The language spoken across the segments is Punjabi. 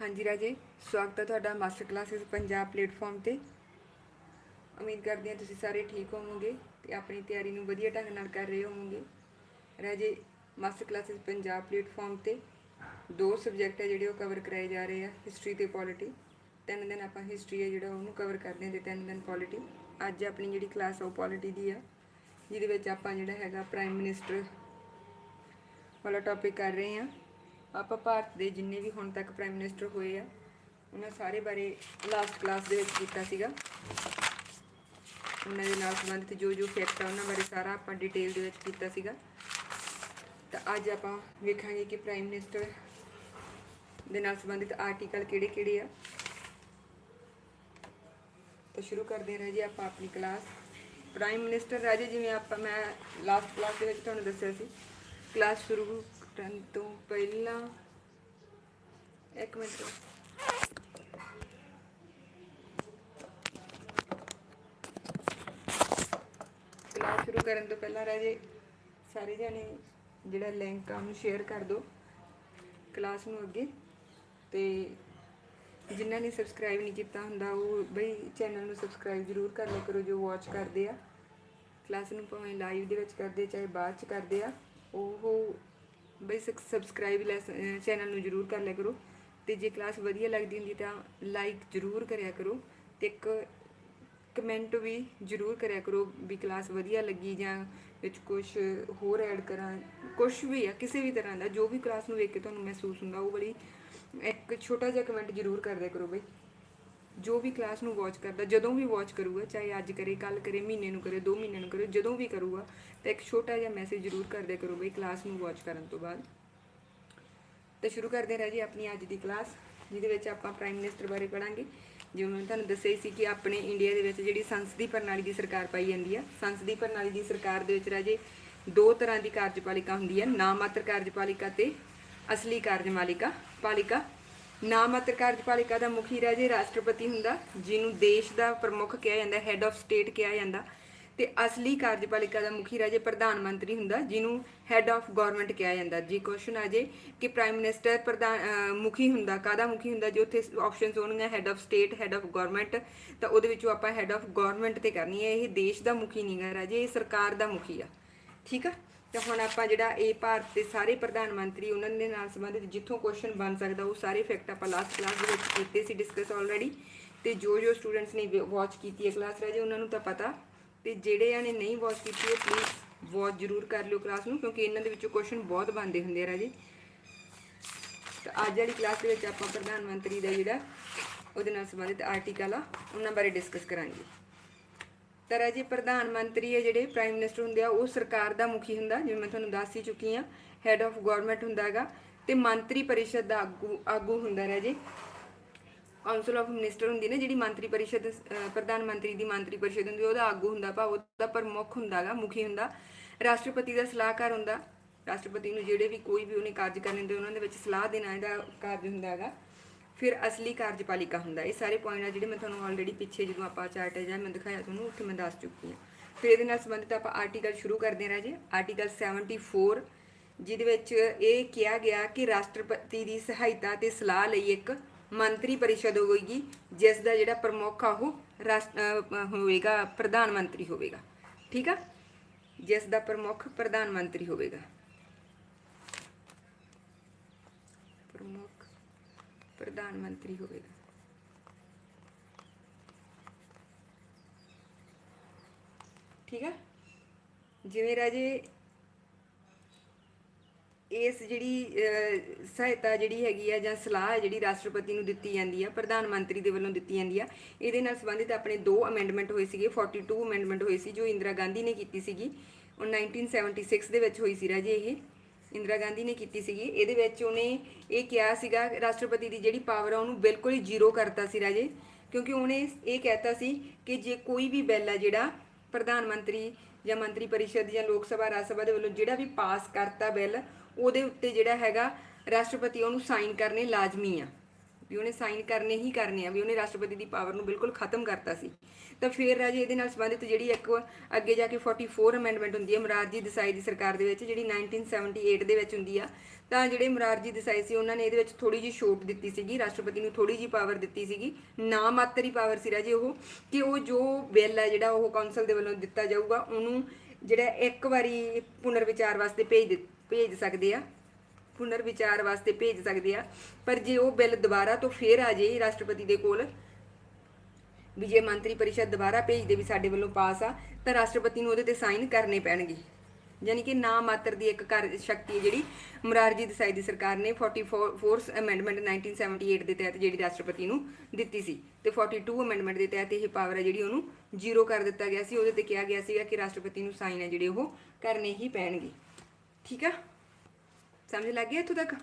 ਹਾਂਜੀ ਰਾਜੇ, ਸਵਾਗਤ ਹੈ ਤੁਹਾਡਾ ਮਾਸਟਰ ਕਲਾਸਿਸ ਪੰਜਾਬ ਪਲੇਟਫਾਰਮ ਤੇ। ਉਮੀਦ ਕਰਦੇ ਹਾਂ ਤੁਸੀਂ ਸਾਰੇ ਠੀਕ ਹੋਵੋਗੇ ਤੇ ਆਪਣੀ ਤਿਆਰੀ ਨੂੰ ਵਧੀਆ ਢੰਗ ਨਾਲ ਕਰ ਰਹੇ ਹੋਵੋਗੇ। ਰਾਜੇ ਮਾਸਟਰ ਕਲਾਸਿਸ ਪੰਜਾਬ ਪਲੇਟਫਾਰਮ ਤੇ ਦੋ ਸਬਜੈਕਟ ਹੈ ਜਿਹੜੇ ਉਹ ਕਵਰ ਕਰਾਏ ਜਾ ਰਹੇ ਆ ਹਿਸਟਰੀ ਤੇ ਪੋਲਿਟੀ ਤਿੰਨ ਦਿਨ ਆਪਾਂ ਹਿਸਟਰੀ ਹੈ ਜਿਹੜਾ ਉਹਨੂੰ ਕਵਰ ਕਰਦੇ ਹਾਂ ਤੇ ਤਿੰਨ ਦਿਨ ਪੋਲਿਟੀ ਅੱਜ ਆਪਣੀ ਜਿਹੜੀ ਕਲਾਸ ਆ ਉਹ ਪੋਲਿਟੀ ਦੀ ਆ, ਜਿਹਦੇ ਵਿੱਚ ਆਪਾਂ ਜਿਹੜਾ ਹੈਗਾ ਪ੍ਰਾਈਮ ਮਿਨਿਸਟਰ ਵਾਲਾ ਟੌਪਿਕ ਕਰ ਰਹੇ ਹਾਂ। ਆਪਾਂ ਭਾਰਤ ਦੇ ਜਿੰਨੇ ਵੀ ਹੁਣ ਤੱਕ ਪ੍ਰਾਈਮ ਮਿਨਿਸਟਰ ਹੋਏ ਆ, ਉਹਨਾਂ ਸਾਰੇ ਬਾਰੇ ਲਾਸਟ ਕਲਾਸ ਦੇ ਵਿੱਚ ਕੀਤਾ ਸੀਗਾ। ਉਹਨਾਂ ਦੇ ਨਾਲ ਸੰਬੰਧਿਤ ਜੋ ਜੋ ਫੈਕਟ ਆ, ਉਹਨਾਂ ਬਾਰੇ ਸਾਰਾ ਆਪਾਂ ਡਿਟੇਲ ਦੇ ਵਿੱਚ ਕੀਤਾ ਸੀਗਾ। ਤਾਂ ਅੱਜ ਆਪਾਂ ਵੇਖਾਂਗੇ ਕਿ ਪ੍ਰਾਈਮ ਮਿਨਿਸਟਰ ਦੇ ਨਾਲ ਸੰਬੰਧਿਤ ਆਰਟੀਕਲ ਕਿਹੜੇ-ਕਿਹੜੇ ਆ। ਤਾਂ ਸ਼ੁਰੂ ਕਰਦੇ ਹਾਂ ਜੀ ਆਪਾਂ ਆਪਣੀ ਕਲਾਸ ਪ੍ਰਾਈਮ ਮਿਨਿਸਟਰ ਰਾਜੇ, ਜਿਵੇਂ ਆਪਾਂ ਮੈਂ ਲਾਸਟ ਕਲਾਸ ਦੇ ਵਿੱਚ ਤੁਹਾਨੂੰ ਦੱਸਿਆ ਸੀ ਕਲਾਸ ਸ਼ੁਰੂ ਕਰਨ ਤੋਂ ਪਹਿਲਾਂ ਇੱਕ ਮਿੰਟ ਕਲਾਸ ਸ਼ੁਰੂ ਕਰਨ ਤੋਂ ਪਹਿਲਾਂ ਰਾਜੇ ਸਾਰੇ ਜਣੇ ਜਿਹੜਾ ਲਿੰਕ ਆ ਉਹਨੂੰ ਸ਼ੇਅਰ ਕਰ ਦਿਓ ਕਲਾਸ ਨੂੰ ਅੱਗੇ। ਤੇ ਜਿਨ੍ਹਾਂ ਨੇ ਸਬਸਕ੍ਰਾਈਬ ਨਹੀਂ ਕੀਤਾ ਹੁੰਦਾ, ਉਹ ਬਈ ਚੈਨਲ ਨੂੰ ਸਬਸਕ੍ਰਾਈਬ ਜ਼ਰੂਰ ਕਰ ਲਿਆ ਕਰੋ ਜੋ ਵਾਚ ਕਰਦੇ ਆ। ਕਲਾਸ ਨੂੰ ਭਾਵੇਂ ਲਾਈਵ ਦੇ ਵਿੱਚ ਕਰਦੇ ਚਾਹੇ ਬਾਅਦ ਚ ਕਰਦੇ ਆ, ਉਹ ਬਈ ਸਬਸਕ੍ਰਾਈਬ ਚੈਨਲ ਨੂੰ ਜ਼ਰੂਰ ਕਰ ਲਿਆ ਕਰੋ। ਤੇ ਜੇ ਕਲਾਸ ਵਧੀਆ ਲੱਗਦੀ ਹੁੰਦੀ ਤਾਂ ਲਾਈਕ ਜ਼ਰੂਰ ਕਰਿਆ ਕਰੋ ਤੇ ਇੱਕ ਕਮੈਂਟ ਵੀ ਜ਼ਰੂਰ ਕਰਿਆ ਕਰੋ ਵੀ ਕਲਾਸ ਵਧੀਆ ਲੱਗੀ ਜਾਂ ਵਿੱਚ ਕੁਝ ਹੋਰ ਐਡ ਕਰਾਂ। ਕੁਝ ਵੀ ਆ, ਕਿਸੇ ਵੀ ਤਰ੍ਹਾਂ ਦਾ, ਜੋ ਵੀ ਕਲਾਸ ਨੂੰ ਵੇਖ ਕੇ ਤੁਹਾਨੂੰ ਮਹਿਸੂਸ ਹੁੰਦਾ, ਉਹ ਵਾਲੀ ਇੱਕ ਛੋਟਾ ਜਿਹਾ ਕਮੈਂਟ ਜ਼ਰੂਰ ਕਰ ਦਿਆ ਕਰੋ ਬਈ। ਜੋ ਵੀ ਕਲਾਸ ਨੂੰ ਵਾਚ ਕਰਦਾ, ਜਦੋਂ ਵੀ ਵਾਚ ਕਰੂਗਾ, ਚਾਹੇ ਅੱਜ ਕਰੇ, ਕੱਲ ਕਰੇ, ਮਹੀਨੇ ਨੂੰ ਕਰੇ 2 ਮਹੀਨੇ ਨੂੰ ਕਰੇ, ਜਦੋਂ ਵੀ ਕਰੂਗਾ, ਤਾਂ ਇੱਕ ਛੋਟਾ ਜਿਹਾ ਮੈਸੇਜ ਜ਼ਰੂਰ ਕਰਦੇ ਦਿਆ ਕਰੋ ਬਈ ਕਲਾਸ ਨੂੰ ਵਾਚ ਕਰਨ ਤੋਂ ਬਾਅਦ। ਤੇ ਸ਼ੁਰੂ ਕਰਦੇ ਹਾਂ ਜੀ ਆਪਣੀ ਅੱਜ ਦੀ ਕਲਾਸ ਜਿਹਦੇ ਵਿੱਚ ਆਪਾਂ ਪ੍ਰਾਈਮ ਮਿਨਿਸਟਰ ਬਾਰੇ ਪੜਾਂਗੇ ਜਿਵੇਂ ਮੈਂ ਤੁਹਾਨੂੰ ਦੱਸਿਆ ਹੀ ਸੀ ਕਿ ਆਪਣੇ ਇੰਡੀਆ ਦੇ ਵਿੱਚ ਜਿਹੜੀ ਸੰਸਦੀ ਪ੍ਰਣਾਲੀ ਦੀ ਸਰਕਾਰ ਪਾਈ ਜਾਂਦੀ ਆ। ਸੰਸਦੀ ਪ੍ਰਣਾਲੀ ਦੀ ਸਰਕਾਰ ਦੇ ਵਿੱਚ ਰਾਜੇ ਦੋ ਤਰ੍ਹਾਂ ਦੀ ਕਾਰਜਪਾਲਿਕਾ ਹੁੰਦੀ ਹੈ ਨਾਮਾਤਰ ਕਾਰਜਪਾਲਿਕਾ ਤੇ ਅਸਲੀ ਕਾਰਜਮਾਲਿਕਾ, ਪਾਲਿਕਾ। ਨਾਮਾਤਰ ਕਾਰਜਪਾਲਿਕਾ ਦਾ ਮੁਖੀ ਰਾਜੇ ਰਾਸ਼ਟਰਪਤੀ ਹੁੰਦਾ, ਜਿਹਨੂੰ ਦੇਸ਼ ਦਾ ਪ੍ਰਮੁੱਖ ਕਿਹਾ ਜਾਂਦਾ ਹੈੱਡ ਆਫ ਸਟੇਟ ਕਿਹਾ ਜਾਂਦਾ, ਤੇ ਅਸਲੀ ਕਾਰਜਪਾਲਿਕਾ ਦਾ ਮੁਖੀ ਰਾਜੇ ਪ੍ਰਧਾਨ ਮੰਤਰੀ ਹੁੰਦਾ, ਜਿਹਨੂੰ ਹੈੱਡ ਆਫ ਗਵਰਨਮੈਂਟ ਕਿਹਾ ਜਾਂਦਾ। ਜੀ ਕੁਐਸਚਨ ਆ ਜੇ ਕਿ ਪ੍ਰਾਈਮ ਮਿਨਿਸਟਰ ਪ੍ਰਧਾਨ ਮੁਖੀ ਹੁੰਦਾ ਕਾਦਾ ਮੁਖੀ ਹੁੰਦਾ, ਜੇ ਉੱਥੇ ਆਪਸ਼ਨਸ ਹੋਣਗੀਆਂ head of state head of government ਤਾਂ ਉਹਦੇ ਵਿੱਚੋਂ ਆਪਾਂ ਹੈੱਡ ਆਫ ਗਵਰਨਮੈਂਟ ਤੇ ਕਰਨੀ ਹੈ, ਇਹ ਦੇਸ਼ ਦਾ ਮੁਖੀ ਨਹੀਂ ਗਾ ਰਾਜੇ, ਇਹ ਸਰਕਾਰ ਦਾ ਮੁਖੀ ਆ। ਠੀਕ ਆ? ਤਾਂ ਹੁਣ ਆਪਾਂ ਜਿਹੜਾ ਇਹ ਭਾਰਤ ਦੇ ਸਾਰੇ ਪ੍ਰਧਾਨ ਮੰਤਰੀ, ਉਹਨਾਂ ਦੇ ਨਾਲ ਸੰਬੰਧਿਤ ਜਿੱਥੋਂ ਕੁਐਸਚਨ ਬਣ ਸਕਦਾ, ਉਹ ਸਾਰੇ ਫੈਕਟ ਆਪਾਂ ਲਾਸਟ ਕਲਾਸ ਦੇ ਵਿੱਚ ਕੀਤੇ ਸੀ ਡਿਸਕਸ ਆਲਰੇਡੀ ਤੇ ਜੋ ਜੋ ਸਟੂਡੈਂਟਸ ਨੇ ਵਾਚ ਕੀਤੀ ਹੈ ਕਲਾਸ ਰਾਜੇ, ਉਹਨਾਂ ਨੂੰ ਤਾਂ ਪਤਾ। ਤੇ ਜਿਹੜੇ ਨੇ ਨਹੀਂ ਵਾਚ ਕੀਤੀ ਹੈ ਪਲੀਜ਼ ਵਾਚ ਜ਼ਰੂਰ ਕਰ ਲਿਓ ਕਲਾਸ ਨੂੰ, ਕਿਉਂਕਿ ਇਹਨਾਂ ਦੇ ਵਿੱਚੋਂ ਕੁਐਸਚਨ ਬਹੁਤ ਬਣਦੇ ਹੁੰਦੇ ਆ, ਰਾਜੇ। ਤਾਂ ਅੱਜ ਵਾਲੀ ਕਲਾਸ ਦੇ ਵਿੱਚ ਆਪਾਂ ਪ੍ਰਧਾਨ ਮੰਤਰੀ ਦਾ ਜਿਹੜਾ, ਉਹਦੇ ਨਾਲ ਸੰਬੰਧਿਤ ਆਰਟੀਕਲ ਆ, ਉਹਨਾਂ ਬਾਰੇ ਡਿਸਕਸ ਕਰਾਂਗੇ। ਤਾਂ ਰਾਜੇ ਪ੍ਰਧਾਨ ਮੰਤਰੀ ਹੈ ਜਿਹੜੇ ਪ੍ਰਾਈਮ ਮਿਨਿਸਟਰ ਹੁੰਦੇ ਆ, ਉਹ ਸਰਕਾਰ ਦਾ ਮੁਖੀ ਹੁੰਦਾ, ਜਿਵੇਂ ਮੈਂ ਤੁਹਾਨੂੰ ਦੱਸ ਹੀ ਚੁੱਕੀ ਆ ਹੈਡ ਆਫ ਗਵਰਨਮੈਂਟ ਹੁੰਦਾ ਹੈਗਾ ਤੇ ਮੰਤਰੀ ਪਰਿਸ਼ਦ ਦਾ ਆਗੂ ਆਗੂ ਹੁੰਦਾ ਰਾਜੇ ਕਾਉਂਸਲ ਆਫ ਮਿਨਿਸਟਰ ਹੁੰਦੀ ਨਾ ਜਿਹੜੀ ਮੰਤਰੀ ਪਰਿਸ਼ਦ ਪ੍ਰਧਾਨ ਮੰਤਰੀ ਦੀ ਮੰਤਰੀ ਪਰਿਸ਼ਦ ਹੁੰਦੀ, ਉਹਦਾ ਆਗੂ ਹੁੰਦਾ ਭਾ ਉਹਦਾ ਪ੍ਰਮੁੱਖ ਹੁੰਦਾਗਾ ਮੁਖੀ ਹੁੰਦਾ। ਰਾਸ਼ਟਰਪਤੀ ਦਾ ਸਲਾਹਕਾਰ ਹੁੰਦਾ। ਰਾਸ਼ਟਰਪਤੀ ਨੂੰ ਜਿਹੜੇ ਵੀ ਕੋਈ ਵੀ ਉਹਨੇ ਕਾਰਜ ਕਰਨ ਹੁੰਦੇ, ਉਹਨਾਂ ਦੇ ਵਿੱਚ ਸਲਾਹ ਦੇਣਾ ਇਹਦਾ ਕਾਰਜ ਹੁੰਦਾ ਹੈਗਾ। ਫਿਰ ਅਸਲੀ ਕਾਰਜਪਾਲਿਕਾ ਹੁੰਦਾ। ਇਹ ਸਾਰੇ ਪੁਆਇੰਟ ਆ ਜਿਹੜੇ ਮੈਂ ਤੁਹਾਨੂੰ ਆਲਰੇਡੀ ਪਿੱਛੇ ਜਦੋਂ ਆਪਾਂ ਚਾਰਟ ਜਾਂ ਮੈਂ ਦਿਖਾਇਆ ਤੁਹਾਨੂੰ, ਉੱਥੇ ਮੈਂ ਦੱਸ ਚੁੱਕੀ ਹਾਂ। ਫਿਰ ਇਹਦੇ ਨਾਲ ਸੰਬੰਧਿਤ ਆਪਾਂ ਆਰਟੀਕਲ ਸ਼ੁਰੂ ਕਰਦੇ ਹਾਂ ਰਾਜੇ। ਆਰਟੀਕਲ 74 ਜਿਹਦੇ ਵਿੱਚ ਇਹ ਕਿਹਾ ਗਿਆ ਕਿ ਰਾਸ਼ਟਰਪਤੀ ਦੀ ਸਹਾਇਤਾ ਤੇ ਸਲਾਹ ਲਈ ਇੱਕ ਮੰਤਰੀ ਪਰਿਸ਼ਦ ਹੋਵੇਗੀ, ਜਿਸ ਦਾ ਜਿਹੜਾ ਪ੍ਰਮੁੱਖ ਆ ਉਹ ਰਾਸ਼ਟ- ਹੋਵੇਗਾ, ਪ੍ਰਧਾਨ ਮੰਤਰੀ ਹੋਵੇਗਾ। ਠੀਕ ਆ? ਜਿਸ ਦਾ ਪ੍ਰਮੁੱਖ ਪ੍ਰਧਾਨ ਮੰਤਰੀ ਹੋਵੇਗਾ। ਪ੍ਰਮੁੱਖ ਪ੍ਰਧਾਨ ਮੰਤਰੀ ਹੋਵੇਗਾ। ਠੀਕ ਆ? ਜਿਵੇਂ ਰਾਜੇ, ਇਸ ਜਿਹੜੀ ਸਹਾਇਤਾ ਜਿਹੜੀ ਹੈਗੀ ਆ ਜਾਂ ਸਲਾਹ ਜਿਹੜੀ ਰਾਸ਼ਟਰਪਤੀ ਨੂੰ ਦਿੱਤੀ ਜਾਂਦੀ ਆ, ਪ੍ਰਧਾਨ ਮੰਤਰੀ ਦੇ ਵੱਲੋਂ ਦਿੱਤੀ ਜਾਂਦੀ ਆ, ਇਹਦੇ ਨਾਲ ਸੰਬੰਧਿਤ ਆਪਣੇ ਦੋ ਅਮੈਂਡਮੈਂਟ ਹੋਏ ਸੀਗੇ 42 ਅਮੈਂਡਮੈਂਟ ਹੋਏ ਸੀ, ਜੋ ਇੰਦਰਾ ਗਾਂਧੀ ਨੇ ਕੀਤੀ ਸੀਗੀ। ਉਹ 1976 ਦੇ ਵਿੱਚ ਹੋਈ ਸੀ ਰਾਜੇ ਇਹ। ਇੰਦਰਾ ਗਾਂਧੀ ਨੇ ਕੀਤੀ ਸੀਗੀ। ਇਹਦੇ ਵਿੱਚ ਉਹਨੇ ਇਹ ਕਿਹਾ ਸੀਗਾ, ਰਾਸ਼ਟਰਪਤੀ ਦੀ ਜਿਹੜੀ ਪਾਵਰ ਆ, ਉਹਨੂੰ ਬਿਲਕੁਲ ਹੀ ਜ਼ੀਰੋ ਕਰਤਾ ਸੀ ਰਾਜੇ। ਕਿਉਂਕਿ ਉਹਨੇ ਇਹ ਕਹਿਤਾ ਸੀ ਕਿ ਜੇ ਕੋਈ ਵੀ ਬਿੱਲ ਆ ਜਿਹੜਾ ਪ੍ਰਧਾਨ ਮੰਤਰੀ ਜਾਂ ਮੰਤਰੀ ਪਰਿਸ਼ਦ ਜਾਂ ਲੋਕ ਸਭਾ, ਰਾਜ ਸਭਾ ਦੇ ਵੱਲੋਂ ਜਿਹੜਾ ਵੀ ਪਾਸ ਕਰਤਾ ਬਿੱਲ, ਉਹਦੇ ਉੱਤੇ ਜਿਹੜਾ ਹੈਗਾ ਰਾਸ਼ਟਰਪਤੀ ਉਹਨੂੰ ਸਾਈਨ ਕਰਨੇ ਲਾਜ਼ਮੀ ਆ। ਵੀ ਉਹਨੇ ਸਾਈਨ ਕਰਨੇ ਹੀ ਕਰਨੇ ਆ, ਵੀ ਉਹਨੇ ਰਾਸ਼ਟਰਪਤੀ ਦੀ ਪਾਵਰ ਨੂੰ ਬਿਲਕੁਲ ਖਤਮ ਕਰਤਾ ਸੀ। ਤਾਂ ਫਿਰ ਰਾਜੇ ਇਹਦੇ ਨਾਲ ਸੰਬੰਧਿਤ ਜਿਹੜੀ ਇੱਕ ਅੱਗੇ ਜਾ ਕੇ 44 ਅਮੈਂਡਮੈਂਟ ਹੁੰਦੀ ਹੈ ਮਰਾਰਜੀ ਦੇਸਾਈ ਦੀ ਸਰਕਾਰ ਦੇ ਵਿੱਚ, ਜਿਹੜੀ 1978 ਦੇ ਵਿੱਚ ਹੁੰਦੀ ਆ, ਤਾਂ ਜਿਹੜੇ ਮੁਰਾਰਜੀ ਦੇਸਾਈ ਸੀ ਉਹਨਾਂ ਨੇ ਇਹਦੇ ਵਿੱਚ ਥੋੜੀ ਜਿਹੀ ਛੋਟ ਦਿੱਤੀ ਸੀਗੀ, ਰਾਸ਼ਟਰਪਤੀ ਨੂੰ ਥੋੜੀ ਜਿਹੀ ਪਾਵਰ ਦਿੱਤੀ ਸੀਗੀ, ਨਾ ਮਾਤਰ ਹੀ ਪਾਵਰ ਸੀ ਰਾਜੇ ਉਹ, ਕਿ ਉਹ ਜੋ ਬਿੱਲ ਹੈ ਜਿਹੜਾ ਉਹ ਕੌਂਸਲ ਦੇ ਵੱਲੋਂ ਦਿੱਤਾ ਜਾਊਗਾ, ਉਹਨੂੰ ਜਿਹੜਾ ਇੱਕ ਵਾਰੀ ਪੁਨਰ ਵਿਚਾਰ ਵਾਸਤੇ ਭੇਜ ਦਿੱਤ- ਭੇਜ ਸਕਦੇ ਆ। ਪੁਨਰ ਵਿਚਾਰ ਵਾਸਤੇ ਭੇਜ ਸਕਦੇ ਆ। ਪਰ ਜੇ ਉਹ ਬਿੱਲ ਦੁਬਾਰਾ ਤੋਂ ਫੇਰ ਆ ਜੇ ਰਾਸ਼ਟਰਪਤੀ ਦੇ ਕੋਲ ਵੀ ਜੇ ਮੰਤਰੀ ਪਰਿਸ਼ਦ ਦੁਬਾਰਾ ਭੇਜਦੇ ਵੀ ਸਾਡੇ ਵੱਲੋਂ ਪਾਸ ਆ, ਤਾਂ ਰਾਸ਼ਟਰਪਤੀ ਨੂੰ ਉਹਦੇ ਤੇ ਸਾਈਨ ਕਰਨੇ ਪੈਣਗੇ। ਯਾਨੀ ਕਿ ਨਾ ਮਾਤਰ ਦੀ ਇੱਕ ਕਰ ਸ਼ਕਤੀ ਜਿਹੜੀ ਮੁਰਾਰਜੀ ਦੇਸਾਈ ਦੀ ਸਰਕਾਰ ਨੇ 44th ਅਮੈਂਡਮੈਂਟ 1978 ਦੇ ਤਹਿਤ ਜਿਹੜੀ ਰਾਸ਼ਟਰਪਤੀ ਨੂੰ ਦਿੱਤੀ ਸੀ ਤੇ 42 ਅਮੈਂਡਮੈਂਟ ਦੇ ਤਹਿਤ ਇਹ ਪਾਵਰ ਹੈ ਜਿਹੜੀ ਉਹਨੂੰ ਜ਼ੀਰੋ ਕਰ ਦਿੱਤਾ ਗਿਆ ਸੀ। ਉਹਦੇ ਤੇ ਕਿਹਾ ਗਿਆ ਸੀਗਾ ਕਿ ਰਾਸ਼ਟਰਪਤੀ ਨੂੰ ਸਾਈਨ ਹੈ ਜਿਹੜੇ ਉਹ ਕਰਨੇ ਹੀ ਪੈਣਗੇ। ਠੀਕ ਆ? ਸਮਝ ਲੱਗ ਗਿਆ ਇੱਥੋਂ ਤੱਕ?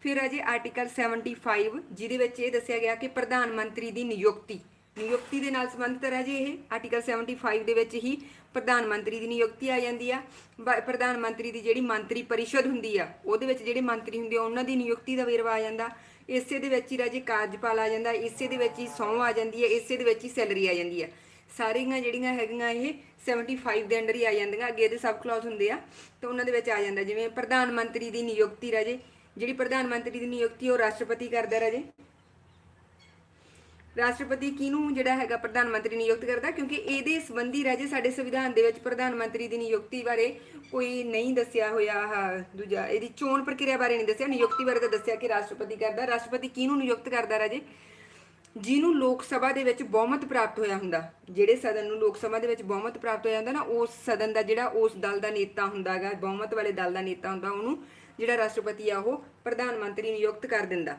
ਫਿਰ ਅਜੇ ਆਰਟੀਕਲ 75 ਜਿਹਦੇ ਵਿੱਚ ਇਹ ਦੱਸਿਆ ਗਿਆ ਕਿ ਪ੍ਰਧਾਨ ਮੰਤਰੀ ਦੀ ਨਿਯੁਕਤੀ। ਨਿਯੁਕਤੀ ਦੇ ਨਾਲ ਸੰਬੰਧਿਤ ਹੈ ਜੀ ਇਹ ਆਰਟੀਕਲ 75 ਦੇ ਵਿੱਚ ਹੀ ਪ੍ਰਧਾਨ ਮੰਤਰੀ ਦੀ ਨਿਯੁਕਤੀ ਆ ਜਾਂਦੀ ਆ। ਬ- ਪ੍ਰਧਾਨ ਮੰਤਰੀ ਦੀ ਜਿਹੜੀ ਮੰਤਰੀ ਪਰਿਸ਼ਦ ਹੁੰਦੀ ਆ, ਉਹਦੇ ਵਿੱਚ ਜਿਹੜੇ ਮੰਤਰੀ ਹੁੰਦੇ ਆ, ਉਹਨਾਂ ਦੀ ਨਿਯੁਕਤੀ ਦਾ ਵੇਰਵਾ ਆ ਜਾਂਦਾ। ਇਸੇ ਦੇ ਵਿੱਚ ਹੀ ਰਾਜੇ ਕਾਰਜਪਾਲ ਆ ਜਾਂਦਾ, ਇਸੇ ਦੇ ਵਿੱਚ ਹੀ ਸਹੁੰ ਆ ਜਾਂਦੀ ਹੈ ਇਸੇ ਦੇ ਵਿੱਚ ਹੀ ਸੈਲਰੀ ਆ ਜਾਂਦੀ ਹੈ ਸਾਰੀਆਂ ਜਿਹੜੀਆਂ ਹੈਗੀਆਂ ਇਹ 75 ਦੇ ਅੰਡਰ ਹੀ ਆ ਜਾਂਦੀਆਂ, ਅੱਗੇ ਇਹਦੇ ਸਬ ਕਲੌਜ਼ ਹੁੰਦੇ ਆ, ਤੇ ਉਹਨਾਂ ਦੇ ਵਿੱਚ ਆ ਜਾਂਦਾ, ਜਿਵੇਂ ਪ੍ਰਧਾਨ ਮੰਤਰੀ ਦੀ ਨਿਯੁਕਤੀ ਰਾਜੇ, ਜਿਹੜੀ ਪ੍ਰਧਾਨ ਮੰਤਰੀ ਦੀ ਨਿਯੁਕਤੀ ਉਹ ਰਾਸ਼ਟਰਪਤੀ ਕਰਦਾ ਰਾਜੇ। ਰਾਸ਼ਟਰਪਤੀ ਕਿਹਨੂੰ ਜਿਹੜਾ ਹੈਗਾ ਪ੍ਰਧਾਨ ਮੰਤਰੀ ਨਿਯੁਕਤ ਕਰਦਾ, ਕਿਉਂਕਿ ਇਹਦੇ ਸੰਬੰਧੀ ਰਾਜੇ ਸਾਡੇ ਸੰਵਿਧਾਨ ਦੇ ਵਿੱਚ ਪ੍ਰਧਾਨ ਮੰਤਰੀ ਦੀ ਨਿਯੁਕਤੀ ਬਾਰੇ ਕੋਈ ਨਹੀਂ ਦੱਸਿਆ ਹੋਇਆ, ਆਹ ਦੂਜਾ, ਇਹਦੀ ਚੋਣ ਪ੍ਰਕਿਰਿਆ ਬਾਰੇ ਨਹੀਂ ਦੱਸਿਆ, ਨਿਯੁਕਤੀ ਬਾਰੇ ਤਾਂ ਦੱਸਿਆ ਕਿ ਰਾਸ਼ਟਰਪਤੀ ਕਰਦਾ, ਰਾਸ਼ਟਰਪਤੀ ਕਿਹਨੂੰ ਨਿਯੁਕਤ ਕਰਦਾ ਰਾਜੇ? ਜਿਹਨੂੰ ਲੋਕ ਸਭਾ ਦੇ ਵਿੱਚ ਬਹੁਮਤ ਪ੍ਰਾਪਤ ਹੋਇਆ ਹੁੰਦਾ, ਜਿਹੜੇ ਸਦਨ ਨੂੰ ਲੋਕ ਸਭਾ ਦੇ ਵਿੱਚ ਬਹੁਮਤ ਪ੍ਰਾਪਤ ਹੋਇਆ ਹੁੰਦਾ ਨਾ, ਉਸ ਸਦਨ ਦਾ ਜਿਹੜਾ ਉਸ ਦਲ ਦਾ ਨੇਤਾ ਹੁੰਦਾ ਬਹੁਮਤ ਵਾਲੇ ਦਲ ਦਾ ਨੇਤਾ ਹੁੰਦਾ, ਉਹਨੂੰ ਜਿਹੜਾ ਰਾਸ਼ਟਰਪਤੀ ਆ ਉਹ ਪ੍ਰਧਾਨ ਮੰਤਰੀ ਨਿਯੁਕਤ ਕਰ ਦਿੰਦਾ।